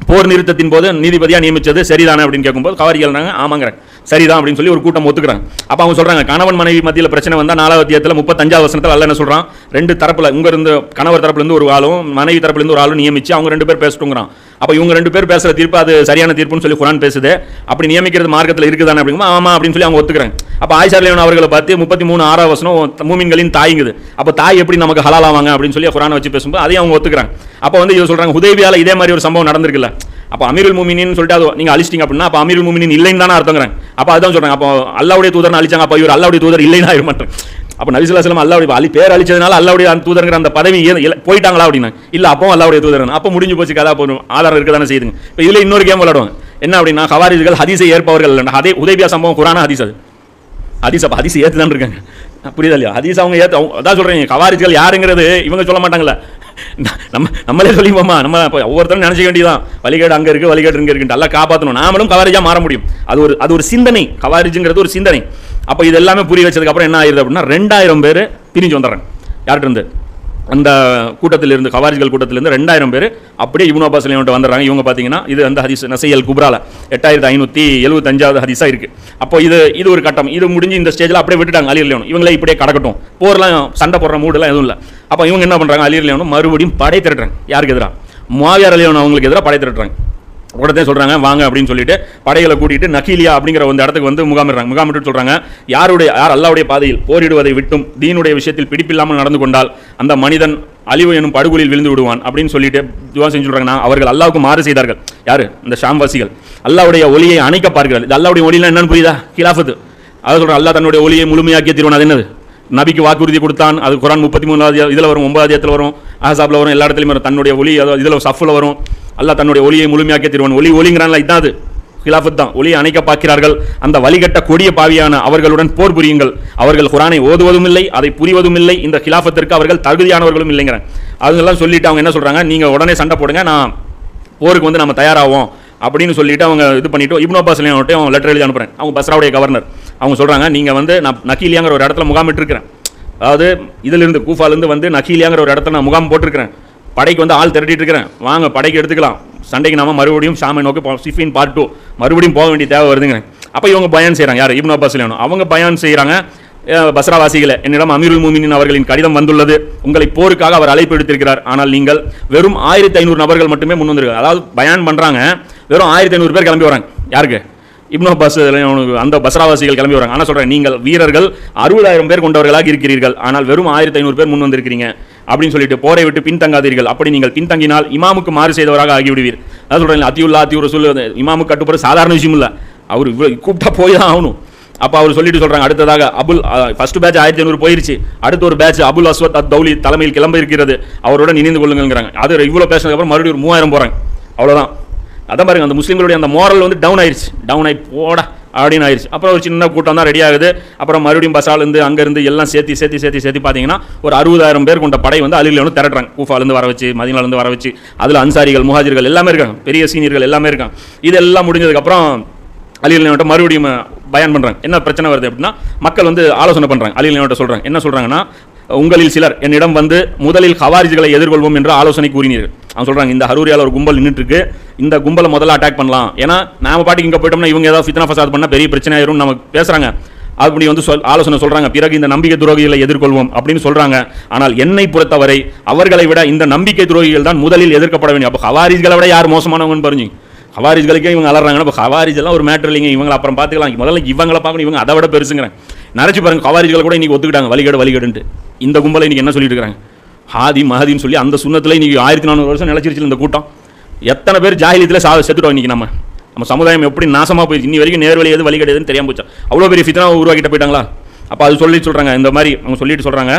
போர் நிறுத்தத்தின் போது நீதிபதியாக நியமித்தது சரிதானே அப்படின்னு கேட்கும்போது கவாரிகள் ஆமாங்கிறாங்க சரிதான் அப்படின்னு சொல்லி ஒரு கூட்டம் ஒத்துக்கிறாங்க. அப்போ அவங்க சொல்கிறாங்க கணவன் மனைவி மத்தியில் பிரச்சனை வந்தால் நாலாவது தேதியில் முப்பத்தஞ்சாவது வருஷத்தில் அல்ல என்ன சொல்கிறான் ரெண்டு தரப்பில் இங்கே இருந்து கணவர் தரப்புலேருந்து ஒரு ஆளும் மனைவி தரப்புலேருந்து ஒரு ஆளும் நியமிச்சு அவங்க ரெண்டு பேர் பேசட்டுங்கிறான். அப்போ இவங்க ரெண்டு பேர் பேசுகிற தீர்ப்பு அது சரியான தீர்ப்புன்னு சொல்லி குரான் பேசுது. அப்படி நியமிக்கிறது மார்க்கத்தில் இருக்குதானே அப்படிங்கும்போது ஆமா அப்படின்னு சொல்லி அவங்க ஒத்துக்கிறாங்க. அப்போ ஆயிஷா அவர்களை பார்த்து முப்பத்தி மூணு ஆறாவது வசனம் மூமின்களின் தாய்ங்குது. அப்போ தாய் எப்படி நமக்கு ஹலாலாவாங்க அப்படின்னு சொல்லி குரானை வச்சு பேசும்போது அதையும் அவங்க ஒத்துக்கிறாங்க. அப்போ வந்து இவங்க சொல்கிறாங்க உதவியால் இதே மாதிரி ஒரு சம்பவம் நடந்திருக்குல்ல. அப்போ அமீருல் மூமினின்னு சொல்லிட்டு அது நீங்கள் அழிச்சிட்டீங்க அப்படின்னா அப்போ அமீருல் மூமினின் இல்லைன்னு தானே அர்த்தங்கிறாங்க. அப்போ அதான் சொல்கிறாங்க அப்போ அல்லாவுடைய தூதர் அழிச்சாங்க அப்போ இவர் அல்லாவுடைய தூதர் இல்லைன்னா இருமாட்டேன் மாட்டேன் அப்ப நபிசுல்லாஸ்லாம் அல்லாவுடைய அலி பேர் அழிச்சதுனால அல்லாவுடைய அந்த தூதருங்கிற அந்த பதவி போயிட்டாங்களா அப்படின்னா? இல்லை அப்போ அல்லாவுடைய தூதரன் அப்போ முடிஞ்சு போச்சு கதா போதும் ஆதாரம் இருக்க தானே செய்யுதுங்க. இப்போ இதில் இன்னொரு கேம் விளாடுவாங்க என்ன அப்படின்னா ஹவாரிஜ்கள் ஹதீஸை ஏற்பவர்கள் இல்லை அதே உதவியா சம்பவம் குரானா ஹதீஸ் அது. ஹதீஸ் அப்போ ஹதீஸ் ஏற்று தான் இருக்காங்க. புரியுதா இல்லையா? ஹதீஸ் அவங்க ஏற்று அவங்க அதான் சொல்கிறீங்க கவாரிஜ்கள் யாருங்கிறது இவங்க சொல்ல மாட்டாங்களே நம்ம நம்மளே சொல்லிப்போமா நம்ம ஒவ்வொருத்தரும் நினச்சிக்க வேண்டியதான் வழிகேடு அங்கே இருக்குது வழிகேடு இங்கே இருக்குன்னு நல்லா காப்பாற்றணும் நாமளும் கவரேஜாக மாற முடியும். அது ஒரு அது ஒரு சிந்தனை. கவரேஜுங்கிறது ஒரு சிந்தனை. அப்போ இது எல்லாமே புரிய வச்சதுக்கு அப்புறம் என்ன ஆயிருது அப்படின்னா ரெண்டாயிரம் பேர் பிரிஞ்சு வந்துடுறேன் யார்கிட்ட இருந்து? அந்த கூட்டத்திலிருந்து கவாரிஜ்கள் கூட்டத்திலிருந்து ரெண்டாயிரம் பேர் அப்படியே இவனு அப்பாஸ் வந்துடுறாங்க. இவங்க பார்த்தீங்கன்னா இது அந்த ஹரிஸ் நசையல் குப்ரால எட்டாயிரத்தி ஐநூற்றி எழுபத்தஞ்சாவது ஹரிஸாக இருக்குது அப்போ இது இது ஒரு கட்டம். இது முடிஞ்சு இந்த ஸ்டேஜில் அப்படியே விட்டுட்டாங்க அலிர் லியோன் இவங்களே இப்படியே கடக்கட்டும். போர்லாம் சண்டை போடுற மூடெல்லாம் எதுவும் இல்லை. அப்போ இவங்க என்ன பண்ணுறாங்க அலிர் லியோனும் மறுபடியும் படை திரட்டுறாங்க. யாருக்கு எதிராக மாவியார் அலியோன் அவங்களுக்கு எதிராக படை திரட்டுறாங்க. உடனே சொல்கிறாங்க வாங்க அப்படின்னு சொல்லிட்டு படைகளை கூட்டிட்டு நகீலியா அப்படிங்கிற அந்த இடத்துக்கு வந்து முகாமிடுறாங்க. முகாமிட்டு சொல்கிறாங்க யாருடைய யார் அல்லாவுடைய பாதையில் போரிடுவதை விட்டும் தீனுடைய விஷயத்தில் பிடிப்பில்லாமல் நடந்து கொண்டால் அந்த மனிதன் அழிவு எனும் படுகொலில் விழுந்து விடுவான் அப்படின்னு சொல்லிட்டு துவா செஞ்சு சொல்கிறாங்கன்னா அவர்கள் அல்லாவுக்கு மாறு செய்தார்கள். யார்? இந்த ஷாம்வாசிகள். அல்லாவுடைய ஒளியை அணைக்க பார்க்கிறார்கள். இது அல்லாவுடைய ஒளிலாம் என்னன்னு புரியுதா? கிலாஃபத்து. அதை சொல்கிறேன் அல்லாஹ் தன்னுடைய ஒளியை முழுமையாக்கிய தீர்வான். அது என்னது? நபிக்கு வாக்குறுதி கொடுத்தான். அது குரான் முப்பத்தி மூணாவது இதில் வரும் ஒன்பதாவது இடத்துல வரும் ஆசாப்பில் வரும் எல்லா இடத்துலையும் வரும். தன்னுடைய ஒளி இதில் சஃபில் வரும். அல்லாஹ் தன்னுடைய ஒளியை முழுமையாக்கிய திருவன். ஒளி ஒளிங்கிறான்ல இதான் அது. கிலாஃபத் தான். ஒளியை அணைக்க பார்க்கிறார்கள் அந்த வழிகட்ட கொடிய பாவியான அவர்களுடன் போர் புரியுங்கள். அவர்கள் குரானை ஓதுவதும் இல்லை அதை புரிவதும் இல்லை இந்த கிலாஃபத்திற்கு அவர்கள் தகுதியானவர்களும் இல்லைங்கிறாங்க அதெல்லாம் சொல்லிட்டு அவங்க என்ன சொல்கிறாங்க நீங்கள் உடனே சண்டை போடுங்க நான் போருக்கு வந்து நம்ம தயாராகும் அப்படின்னு சொல்லிட்டு அவங்க இது பண்ணிட்டு இப்னோ அப்பாஸ் அவங்க லெட்டர் எழுதி அனுப்புகிறேன் அவங்க பஸ்ராவுடைய கவர்னர் அவங்க சொல்கிறாங்க நீங்கள் வந்து நான் நக்கீலியாங்கிற ஒரு இடத்துல முகாமிட்டு இருக்கிறேன் அதாவது இதிலிருந்து கூஃபாலேருந்து வந்து நக்கீலியாங்கிற ஒரு இடத்துல நான் முகாம் போட்டிருக்கிறேன். படைக்கு வந்து ஆள் திரட்டிட்டு இருக்கிறேன். வாங்க படைக்கு எடுத்துக்கலாம். சண்டைக்கு நாம மறுபடியும் ஷாமை நோக்கி சிஃபின் பார்ட் டூ மறுபடியும் போக வேண்டிய தேவை வருதுங்க அப்போ இவங்க பயன் செய்கிறாங்க யார்? இப்னு அப்பாஸ் அவங்க பயன் செய்கிறாங்க பஸ்ராவாசிகளை என்னிடம் அமீருல் மூமினின் அவர்களின் கடிதம் வந்துள்ளது. உங்களை போருக்காக அவர் அழைப்பு எடுத்திருக்கிறார். ஆனால் நீங்கள் வெறும் ஆயிரத்தி ஐநூறு நபர்கள் மட்டுமே முன் வந்திருக்காங்க அதாவது பயன் பண்ணுறாங்க வெறும் ஆயிரத்தி ஐநூறு பேர் கிளம்பி வராங்க யாருக்கு? இப்னு அப்பாஸ் அவனுக்கு அந்த பஸ்ராவாசிகள் கிளம்பி வராங்க. ஆனால் சொல்கிறேன் நீங்கள் வீரர்கள் அறுபதாயிரம் பேர் கொண்டவர்களாக இருக்கிறீர்கள். ஆனால் வெறும் ஆயிரத்தி ஐநூறு பேர் முன் வந்திருக்கிறீங்க. அப்படின்னு சொல்லிட்டு போரை விட்டு பின்தங்காதீர்கள். அப்படி நீங்கள் பின்தங்கினால் இமாமுக்கு மாறு செய்தவராக ஆகிவிடுவீர். அதான் சொல்கிறேன் அத்தியுல்லா அத்தியூர் சொல்லு இமாமுக்கு கட்டுப்படுற சாதாரண விஷயம் இல்லை. அவர் இவ்வளோ கூப்பிட்டா போய் தான் ஆகணும். அப்போ அவர் சொல்லிட்டு சொல்கிறாங்க அடுத்ததாக அபுல் ஃபர்ஸ்ட் பேட்ச் ஆயிரத்தி ஐநூறு போயிருச்சு. அடுத்த ஒரு பேட்ச் அபுல் அஸ்வத் அத் தௌலி தலைமையில் கிளம்ப இருக்கிறது. அவருடன் இணைந்து கொள்ளுங்கிறாங்க அது இவ்வளோ பேசினதுக்கப்புறம் மறுபடியும் ஒரு மூவாயிரம் போகிறாங்க அவ்வளோதான் அதான் பாருங்க அந்த முஸ்லீம்களுடைய அந்த மோரல் வந்து டவுன் ஆயிடுச்சு டவுன் ஆகி போட அப்படின்னு ஆயிடுச்சு அப்புறம் ஒரு சின்ன கூட்டம் தான் ரெடி ஆகுது. அப்புறம் மறுபடியும் பசாலேருந்து அங்கேருந்து எல்லாம் சேர்த்து சேர்த்து சேர்த்து சேர்த்து பார்த்தீங்கன்னா ஒரு அறுபதாயிரம் பேர் கொண்ட படை வந்து அலில் வந்து திரட்டுறாங்க. கூஃபாலேருந்து வர வச்சு மதினாலேருந்து வர வச்சு அதில் அன்சாரிகள் முஹாஜிர்கள் எல்லாமே இருக்காங்க. பெரிய சீனியர்கள் எல்லாமே இருக்காங்க. இதெல்லாம் முடிஞ்சதுக்கப்புறம் அலில் மறுபடியும் பயன் பண்ணுறாங்க என்ன பிரச்சனை வருது அப்படின்னா மக்கள் வந்து ஆலோசனை பண்ணுறாங்க அலில் சொல்கிறாங்க என்ன சொல்கிறாங்கன்னா உங்களில் சிலர் என்னிடம் வந்து முதலில் ஹவாரிஜ்களை எதிர்கொள்வோம் என்று ஆலோசனை கூறினீர்கள். அவன் சொல்கிறாங்க இந்த ஹரூரியால் ஒரு கும்பல் நின்றுட்டு இந்த கும்பலை முதல்ல அட்டாக் பண்ணலாம். ஏன்னா நாம பாட்டுக்கு இங்கே போயிட்டோம்னா இவங்க ஏதாவது ஃபித்னா ஃபசாத் பண்ணா பெரிய பிரச்சனை ஆயிரும் நம்ம பேசுகிறாங்க அப்படி வந்து சொல் ஆலோசனை சொல்கிறாங்க பிறகு இந்த நம்பிக்கை துரோகிகளை எதிர்கொள்வோம் அப்படின்னு சொல்கிறாங்க ஆனால் என்னை பொறுத்தவரை அவர்களை விட இந்த நம்பிக்கை துரோகிகள் தான் முதலில் எதிர்க்கப்பட வேண்டும் அப்போ ஹவாரிஜ்களை விட யார் மோசமானவங்கன்னு பாருங்க. ஹவாரிஜ்களுக்கே இவங்க அலறாங்கன்னா இப்போ ஹவாரிஜ் எல்லாம் ஒரு மேட்டர் இல்லைங்க. இவங்களை அப்புறம் பார்த்துக்கலாம் முதல்ல இவங்களை பார்க்கணும். இவங்க அதை விட பெருசுங்கிறேன். நினச்சி பாருங்க. ஹவாரிஜ்கள் கூட இன்றைக்கி ஒத்துக்கிட்டாங்க. வழிகேடு வழிகேடுன்ட்டு இந்த கும்பலை இன்னைக்கு என்ன சொல்லிட்டு இருக்காங்க? ஹாதி மஹதின்னு சொல்லி அந்த சுண்ணத்தில் இன்றைக்கி ஆயிரத்தி நானூறு வருஷம் நிலச்சிருச்சு இந்த கூட்டம். எத்தனை பேர் ஜாகிலியத்தில் சா செத்துட்டோம் இன்றைக்கி நம்ம. நம்ம சமுதாயம் எப்படி நாசமாக போயிடுச்சு. இன்னி வரைக்கும் நேர்வழி எது வழி கிடையாதுன்னு தெரியாமல் போச்சா? அவ்வளோ பெரிய ஃபித்னா உருவாக்கிட்டு போயிட்டாங்களா? அப்போ அது சொல்லி சொல்கிறாங்க இந்த மாதிரி அவங்க சொல்லிட்டு சொல்கிறாங்க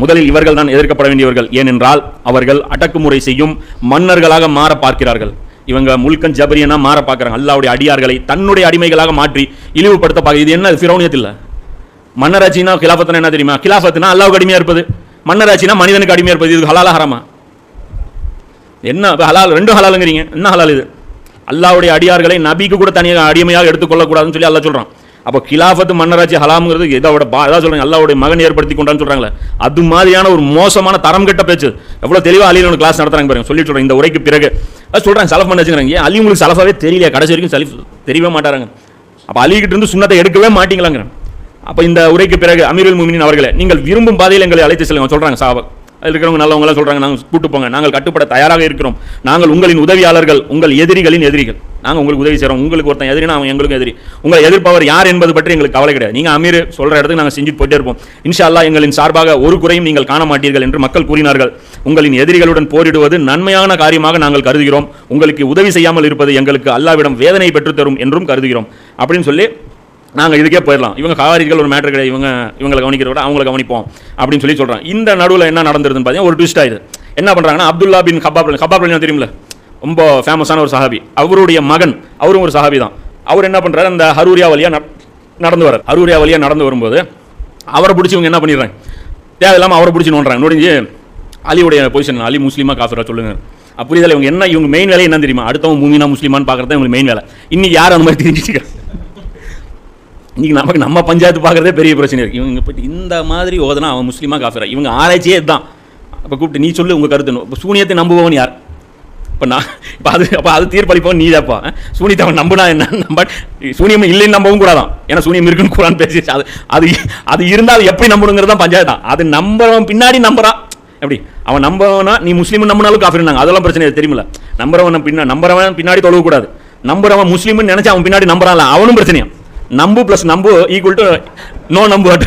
முதலில் இவர்கள் தான் எதிர்க்கப்பட வேண்டியவர்கள். ஏனென்றால் அவர்கள் அடக்குமுறை செய்யும் மன்னர்களாக மாற பார்க்கிறார்கள். இவங்க முல்கன் ஜபரியனா மாற பார்க்குறாங்க. அல்லாவுடைய அடியார்களை தன்னுடைய அடிமைகளாக மாற்றி இழிவுபடுத்த பார்க்க. இது என்ன? ஃபிரௌனியத்தில் மன்னராட்சினா கிலாஃபத்னா என்ன தெரியுமா? கிலாஃபத்னா அல்லாவுக்கு அடிமையா இருப்பது. மன்னராட்சினா மனிதனுக்கு அடிமையாக இருப்பது. இது ஹலாலா ஹராமா? என்ன? இப்ப ஹலால் ரெண்டும் ஹலாலுங்கிறீங்க. என்ன ஹலால் இது? அல்லாவுடைய அடியார்களை நபிக்கு கூட தனியாக அடிமையாக எடுத்துக்கொள்ளக்கூடாதுன்னு சொல்லி அல்லா சொல்றான். அப்போ கிலாஃபத்து மன்னராட்சி ஹலாம்ங்கிறது இதோட பா அதான் சொல்றாங்க. அல்லாவுடைய மகன் ஏற்படுத்தி கொண்டான்னு சொல்றாங்களே. அது மாதிரியான ஒரு மோசமான தரம் கெட்ட பேச்சு. எவ்வளோ தெளிவாக அலியில் ஒன்று கிளாஸ் நடத்துறாங்க பாருங்க. சொல்லி சொல்கிறேன் இந்த உரைக்கு பிறகு அது சொல்கிறாங்க சலஃப் பண்ண ஏன் அலி உங்களுக்கு சலஃபாவே தெரியல கடைசி வரைக்கும் சலிஃப் தெரியவே மாட்டாராங்க. அப்போ அலிகிட்ட இருந்து சுண்ணத்தை எடுக்கவே மாட்டீங்களாங்க அப்போ இந்த உரைக்கு பிறகு அமீருல் முமினின் அவர்களை நீங்கள் விரும்பும் பாதையில் எங்களை அழைத்து செல்லுங்க சொல்கிறாங்க சாபக். அதில் இருக்கிறவங்க நல்லவங்களாம் சொல்கிறாங்க நாங்கள் கூட்டு போங்க. நாங்கள் கட்டுப்பட தயாராக இருக்கிறோம். நாங்கள் உங்களின் உதவியாளர்கள் உங்கள் எதிரிகளின் எதிரிகள். நாங்கள் உங்களுக்கு உதவி செய்கிறோம் உங்களுக்கு ஒருத்தன் எதிரினா அவன் எங்களுக்கு எதிரி. உங்களை எதிர்ப்பவர் யார் என்பது பற்றி எங்களுக்கு கவலை கிடையாது. நீங்கள் அமீர் சொல்கிற இடத்துக்கு நாங்கள் செஞ்சுட்டு போயிட்டே இருப்போம். இன்ஷா அல்லாஹ் எங்களின் சார்பாக ஒரு குறையும் நீங்கள் காண மாட்டீர்கள் என்று மக்கள் கூறினார்கள். உங்களின் எதிரிகளுடன் போரிடுவது நன்மையான காரியமாக நாங்கள் கருதுகிறோம். உங்களுக்கு உதவி செய்யாமல் இருப்பது எங்களுக்கு அல்லாவிடம் வேதனை பெற்றுத்தரும் என்றும் கருதுகிறோம். அப்படின்னு சொல்லி நாங்கள் இதுக்கே போயிடலாம். இவங்க காவாரிகள் ஒரு மேட்டர் கிடையாது. இவங்க இவங்களை கவனிக்கிறத விட அவங்கள கவனிப்போம் அப்படின்னு சொல்லி சொல்கிறாங்க இந்த நடுவில் என்ன நடந்துருதுன்னு பார்த்தீங்கன்னா ஒரு ட்விஸ்ட் ஆயிடுது. என்ன பண்ணுறாங்கன்னா Abdullah bin Kabab Kabab Ali தெரியுமில்ல? ரொம்ப ஃபேமஸான ஒரு சஹாபி. அவருடைய மகன் அவரும் ஒரு சஹாபி தான். அவர் என்ன பண்ணுறாரு அந்த ஹரூரியா வழியாக நடந்து வர ஹரூரியா வழியாக நடந்து வரும்போது அவரை பிடிச்சி இவங்க என்ன பண்ணிடுறாங்க? தேவையில்லாமல் அவரை பிடிச்சி நோண்டுறாங்க. நோடிஞ்சு அலியுடைய பொசிஷன் அலி முஸ்லீமாக காஃபிரா சொல்லுங்க. அப்ப இவங்க என்ன இவங்க மெயின் வேலை என்ன தெரியுமா? அடுத்தவங்க மூமினா முஸ்லீமான்னு பார்க்குறது இவங்க மெயின் வேலை. இன்னைக்கு யார் அந்த மாதிரி தெரிஞ்சுட்டு இன்னைக்கு நமக்கு நம்ம பஞ்சாயத்து பார்க்குறதே பெரிய பிரச்சனை இருக்கு. இவங்க போய்ட்டு இந்த மாதிரி ஓதனா அவன் முஸ்லீமாக காஃபிரா. இவங்க ஆராய்ச்சியே தான் அப்போ கூப்பிட்டு நீ சொல்லு உங்கள் கருத்து இப்போ சூனியத்தை நம்புபவன் யார்? இப்போ நான் இப்போ அது அப்போ அது தீர்ப்பளிப்போம் நீ தாப்பா சூனியத்தை அவன் நம்புனா என்ன? நம்ப சூனியம் இல்லைன்னு நம்பவும் கூடாதான். ஏன்னா சூனியம் இருக்குன்னு கூடான்னு பேசி அது அது அது இருந்தால் எப்படி நம்பணுங்கிறது தான் பஞ்சாயத்து தான். அது நம்புறவன் பின்னாடி நம்புறான். எப்படி? அவன் நம்பவனா நீ முஸ்லீம் நம்பினாலும் காஃபிருந்தாங்க அதெல்லாம் பிரச்சனை தெரியுமில்ல. நம்புறவன் பின்னா நம்புறவன் பின்னாடி தொழக்கூடாது. நம்புறவன் முஸ்லீம்னு நினச்சி அவன் பின்னாடி நம்புறான்ல அவனும் பிரச்சனையா? நம்பு ப்ளஸ் நம்பு ஈக்குவல் டு நோ நம்பு அது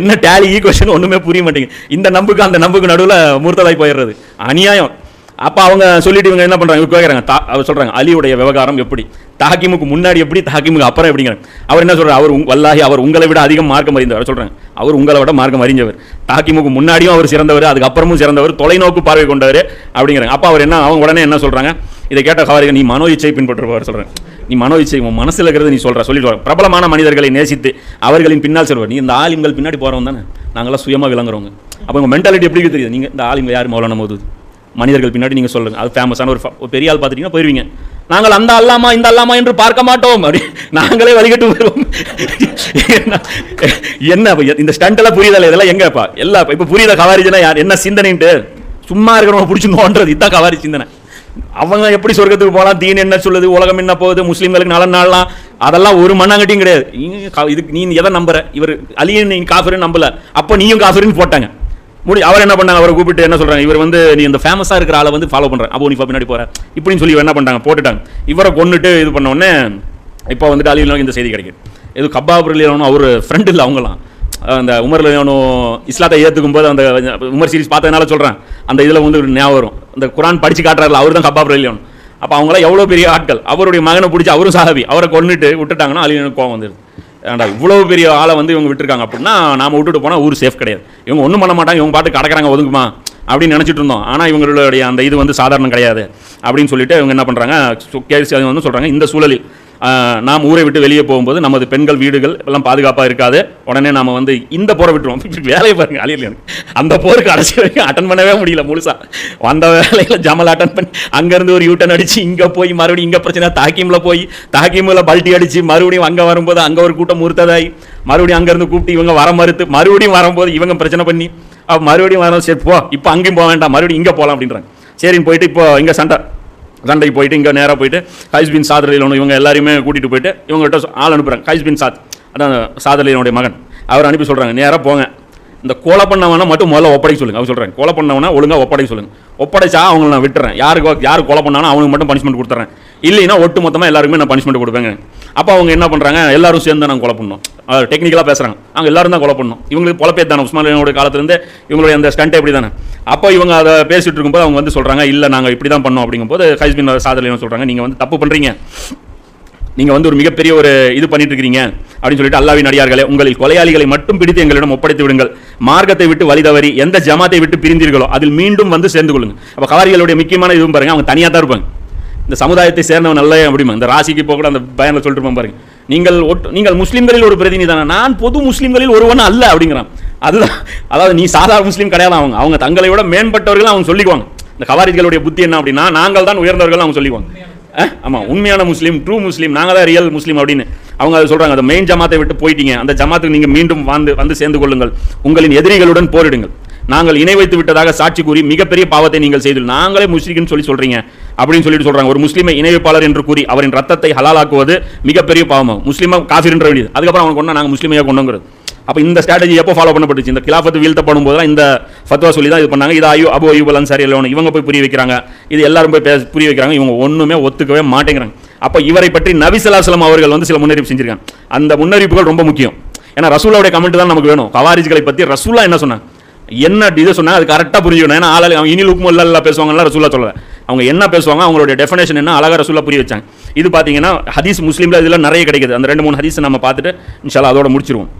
என்ன டேலி ஈக்குவேஷன் ஒன்றுமே புரிய மாட்டேங்குது. இந்த நம்புக்கு அந்த நம்புக்கு நடுவில் மூர்த்ததாய் போயிடுறது. அநியாயம். அப்போ அவங்க சொல்லிட்டு இவங்க என்ன பண்ணுறாங்க கேட்குறாங்க தா அவர் சொல்கிறாங்க அலியுடைய விவகாரம் எப்படி? தாக்கிமுக்கு முன்னாடி எப்படி தாக்கிமுக்கு அப்புறம் எப்படிங்கிறாங்க. அவர் என்ன சொல்கிறார் அவர் வல்லாகி அவர் உங்களை விட அதிகம் மார்க்கம் அறிந்தவர். சொல்கிறாங்க அவர் உங்களை விட மார்க்கம் அறிஞ்சவர். தாக்கிமுக்கு முன்னாடியும் அவர் சிறந்தவர் அதுக்கப்புறமும் சிறந்தவர் தொலைநோக்கு பார்வை கொண்டவர் அப்படிங்கிறாங்க. அப்போ அவர் என்ன அவங்க உடனே என்ன சொல்கிறாங்க இதை கேட்ட கவாரிக நீ மனோ இச்சை பின்பற்றுபவர் சொல்கிறேன் நீ மனோ இச்சை உன் மனசில் இருக்கிறது நீ சொல்கிற சொல்லிட்டு வர பிரபலமான மனிதர்களை நேசித்து அவர்களின் பின்னால் செல்வர். நீ இந்த ஆலிம்கள் பின்னாடி போகிறவங்க தானே? நாங்களாம் சுயமாக விளங்குறவங்க. அப்போ உங்கள் மென்டாலிட்டி எப்படி தெரியுது? நீங்கள் இந்த ஆலிம்கள் யார்? மௌலான போது மனிதர்கள் பின்னாடி நீங்கள் சொல்லுங்க. அது ஃபேமஸான ஒரு பெரிய ஆள் பார்த்துட்டீங்கன்னா போயிருவீங்க. நாங்கள் அந்த அல்லாமா இந்த அல்லாமா என்று பார்க்க மாட்டோம். அப்படி நாங்களே வழிகட்டு வருவோம் என்ன இந்த ஸ்டண்ட் எல்லாம் புரியுதல்ல இதெல்லாம் எங்கப்பா எல்லாம் இப்போ புரியுத கவாரிஜனா யார்? என்ன சிந்தனைன்ட்டு? சும்மா இருக்கிறவங்க பிடிச்சி நோன்றது இதுதான் கவாரி சிந்தனை. அவங்க எப்படி சொர்க்கத்துக்கு போகலாம்? தீன் என்ன சொல்லுது? உலகம் என்ன போகுது? முஸ்லீம்களுக்கு நலன் நாளலாம் அதெல்லாம் ஒரு மண்ணாங்கட்டியும் கிடையாது. இதுக்கு நீ எதை நம்புற? இவர் அலியன் நீ காஃபருன்னு நம்பல. அப்போ நீயும் காஃபருன்னு போட்டாங்க. முடி அவர் என்ன பண்ணாங்க? அவரை கூப்பிட்டு என்ன சொல்கிறாங்க இவர் வந்து நீ இந்த ஃபேமஸாக இருக்கிற ஆளை வந்து ஃபாலோ பண்ணுறேன் அப்போ நீ பின்னாடி போகிறேன் இப்படின்னு சொல்லி என்ன பண்ணாங்க போட்டுட்டாங்க. இவரை கொன்னுட்டு இது பண்ணோடனே இப்போ வந்துட்டு அலியில் இந்த செய்தி கிடைக்குது. இது கபாப் ரலியனும் அவர் ஃப்ரெண்ட் இல்லை அவங்களாம் அந்த உமர் ரலியனும் இஸ்லாத்தை ஏற்றுக்கும் போது அந்த உமர் சீரிஸ் பார்த்ததுனால சொல்கிறேன் அந்த இதில் வந்து ஞாபகம் வரும். அந்த குரான் படிச்சு காட்டுறாருல அவர் தான் கபாப் ரலியன் அப்போ அவங்களாம் எவ்வளோ பெரிய ஆட்கள். அவருடைய மகனை பிடிச்சி அவரும் சாஹாபி அவரை கொன்னுட்டு விட்டுட்டாங்கன்னா அலியனுக்கு கோவம் வந்துடுது ஏன்டா இவ்வளோ பெரிய ஆளை வந்து இவங்க விட்டுருக்காங்க அப்படின்னா நாம விட்டுட்டு போனால் ஊர் சேஃப் கிடையாது. இவங்க ஒன்றும் பண்ண மாட்டாங்க இவங்க பாட்டு கடக்கிறாங்க ஒதுங்குமா? அப்படின்னு நினச்சிட்டு இருந்தோம். ஆனால் இவங்களுடைய அந்த இது வந்து சாதாரணம் கிடையாது. அப்படின்னு சொல்லிட்டு இவங்க என்ன பண்ணுறாங்க கேஸ் வந்து சொல்கிறாங்க இந்த சூழலில் நாம் ஊரை விட்டு வெளியே போகும்போது நமது பெண்கள் வீடுகள் எல்லாம் பாதுகாப்பாக இருக்காது. உடனே நாம வந்து இந்த போரை விட்டுருவோம். வேலையை பாருங்க அழியல எனக்கு. அந்த போருக்கு கடைசி வரைக்கும் அட்டன் பண்ணவே முடியல முழுசா. வந்த வேலையில் ஜமல் அட்டன் பண்ணி அங்கேருந்து ஒரு யூட்டன் அடித்து இங்கே போய் மறுபடியும் இங்கே பிரச்சனை தாக்கிமில் போய் தாக்கிமில் பல்ட்டி அடிச்சு மறுபடியும் அங்கே வரும்போது அங்கே ஒரு கூட்டம் முறுத்ததாகி மறுபடியும் அங்கேருந்து கூப்பிட்டு இவங்க வர மறுத்து மறுபடியும் வரும்போது இவங்க பிரச்சனை பண்ணி அப்போ மறுபடியும் வரோம் சரி போ இப்போ அங்கேயும் போக வேண்டாம் மறுபடியும் இங்கே போகலாம் அப்படின்றாங்க. சரின்னு போயிட்டு இப்போ இங்கே சண்டை. சண்டைக்கு போயிட்டு இங்கே நேராக போயிட்டு ஹைஸ்பின் சாதரையில் ஒன்று இவங்க எல்லாரையுமே கூட்டிகிட்டு போயிட்டு இவங்ககிட்ட ஆள் அனுப்புகிறாங்க ஹைஸ்பின் சாத் அதான் சாதரையினுடைய மகன். அவர் அனுப்பி சொல்கிறாங்க நேராக போங்க. இந்த கொலை பண்ணவனை மட்டும் முதல்ல ஒப்படைக்க சொல்லுங்க. அவர் சொல்கிறேன் கொலை பண்ணவனை ஒழுங்காக ஒப்படைக்க சொல்லுங்க. ஒப்படைச்சா அவங்கள நான் விட்டுறேன். யாருக்கு யார் கொலை பண்ணாலும் அவனுக்கு மட்டும் பனிஷ்மெண்ட் கொடுத்துறேன். இல்லைன்னா ஒட்டு மொத்தமாக எல்லாருக்குமே நான் பனிஷ்மெண்ட் கொடுப்பேங்க. அப்போ அவங்க என்ன பண்ணுறாங்க எல்லாரும் சேர்ந்து நாங்கள் கொலை பண்ணோம். டெக்னிக்கலாக பேசுகிறாங்க அவங்க எல்லாரும் தான் கொலை பண்ணோம். இவங்களுக்கு பொழப்பே தானே. உஸ்மானியோட காலத்துலேருந்து இவங்களுடைய அந்த ஸ்டண்ட்டே இப்படி தானே அப்போ இவங்க அதை பேசிகிட்டு இருக்கும்போது அவங்க வந்து சொல்கிறாங்க இல்லை நாங்கள் இப்படி தான் பண்ணோம். அப்படிங்கும்போது ஹைஸ்பின் சாதலையும் சொல்கிறாங்க நீங்கள் வந்து தப்பு பண்ணுறீங்க நீங்கள் வந்து ஒரு மிகப்பெரிய ஒரு இது பண்ணிட்டு இருக்கிறீங்க அப்படின்னு சொல்லிட்டு அல்லாவின் அடியார்களே உங்களில் கொலையாளிகளை மட்டும் பிடித்து எங்களிடம் ஒப்படைத்து விடுங்கள். மார்க்கத்தை விட்டு வழி தவறி எந்த ஜமாத்தை விட்டு பிரிந்தீர்களோ அதில் மீண்டும் வந்து சேர்ந்து கொள்ளுங்க அப்போ கவாரிகளுடைய முக்கியமான இதுவும் பாருங்க அவங்க தனியாக தான் இருப்பாங்க. இந்த சமுதாயத்தை சேர்ந்தவன் நல்ல அப்படிமா இந்த ராசிக்கு போக கூட அந்த பயனில் சொல்லிட்டு பாருங்க. நீங்கள் ஒட்டு நீங்கள் முஸ்லீம்களில் ஒரு பிரதிநிதி தானே? நான் பொது முஸ்லீம்களில் ஒருவன் அல்ல அப்படிங்கிறான். அதுதான். அதாவது நீ சாதாரண முஸ்லீம் கிடையாது அவங்க. அவங்க தங்களை விட மேம்பட்டவர்கள் அவங்க சொல்லிக்குவாங்க. இந்த கவாரிகளுடைய புத்தி என்ன அப்படின்னா நாங்கள் தான் உயர்ந்தவர்கள் அவங்க சொல்லிக்குவாங்க. ஆமாம் உண்மையான முஸ்லீம் ட்ரூ முஸ்லீம் நாங்கள் தான் ரியல் முஸ்லீம் அப்படின்னு அவங்க அதை சொல்கிறாங்க அந்த மெயின் ஜமாத்தை விட்டு போயிட்டீங்க. அந்த ஜமாத்துக்கு நீங்கள் மீண்டும் வந்து வந்து சேர்ந்து கொள்ளுங்கள். உங்களின் எதிரிகளுடன் போரிடுங்கள். நாங்கள் இணை வைத்து விட்டதாக சாட்சி கூறி மிகப்பெரிய பாவத்தை நீங்கள் செய்து நாங்களே முஸ்லீம்னு சொல்லி சொல்கிறீங்க அப்படின்னு சொல்லிட்டு சொல்கிறாங்க ஒரு முஸ்லீமை இணைப்பாளர் என்று கூறி அவரின் ரத்தத்தை ஹலாலாக்குவது மிகப்பெரிய பாவமாகும். முஸ்லீமா காஃபிர்ன்ற வேண்டியது. அதுக்கப்புறம் அவனுக்கு கொண்டா நாங்கள் முஸ்லீமையாக கொண்டுங்கிறது அப்போ இந்த ஸ்ட்ராட்டஜி எப்போ ஃபாலோ பண்ணப்பட்டுச்சு? இந்த கிலாஃபத்து வீழ்த்தப்படும் போதெல்லாம் இந்த ஃபத்வா சொல்லி தான் இது பண்ணாங்க. இது ஐயோ அபோ அய்யூப் சரி இல்லைன்னு இவங்க போய் புரிய வைக்கிறாங்க. இது எல்லாரும் போய் பேச புரிய வைக்கிறாங்க. இவங்க ஒன்றுமே ஒத்துக்கவே மாட்டேங்கிறாங்க. அப்போ இவரை பற்றி நபி ஸல்லல்லாஹு அவர்கள் வந்து சில முன்னறிவிப்பு செஞ்சிருக்காங்க. அந்த முன்னறிவிப்புகள் ரொம்ப முக்கியம். ஏன்னா ரசூலாவுடைய கமெண்ட் தான் நமக்கு வேணும். கவாரிஜ்களை பற்றி ரசூலா என்ன சொன்னாங்க? என்ன இதை சொன்னால் அது கரெக்டாக புரிஞ்சுக்கணும். ஏன்னா ஆளாளி அவங்க இனி லுக்கும் இல்ல பேசுவாங்கலாம் ரசூலா சொல்லலை. அவங்க என்ன பேசுவாங்க? அவங்களுடைய டெஃபினேஷன் என்ன? அழகா ரசூலா புரிய வச்சாங்க. இது பார்த்தீங்கன்னா ஹதீஸ் முஸ்லீமில் இதெல்லாம் நிறைய கிடைக்குது. அந்த ரெண்டு மூணு ஹதீஸ் நம்ம பார்த்துட்டு இன்ஷால்லா அதோட முடிச்சிருவோம்.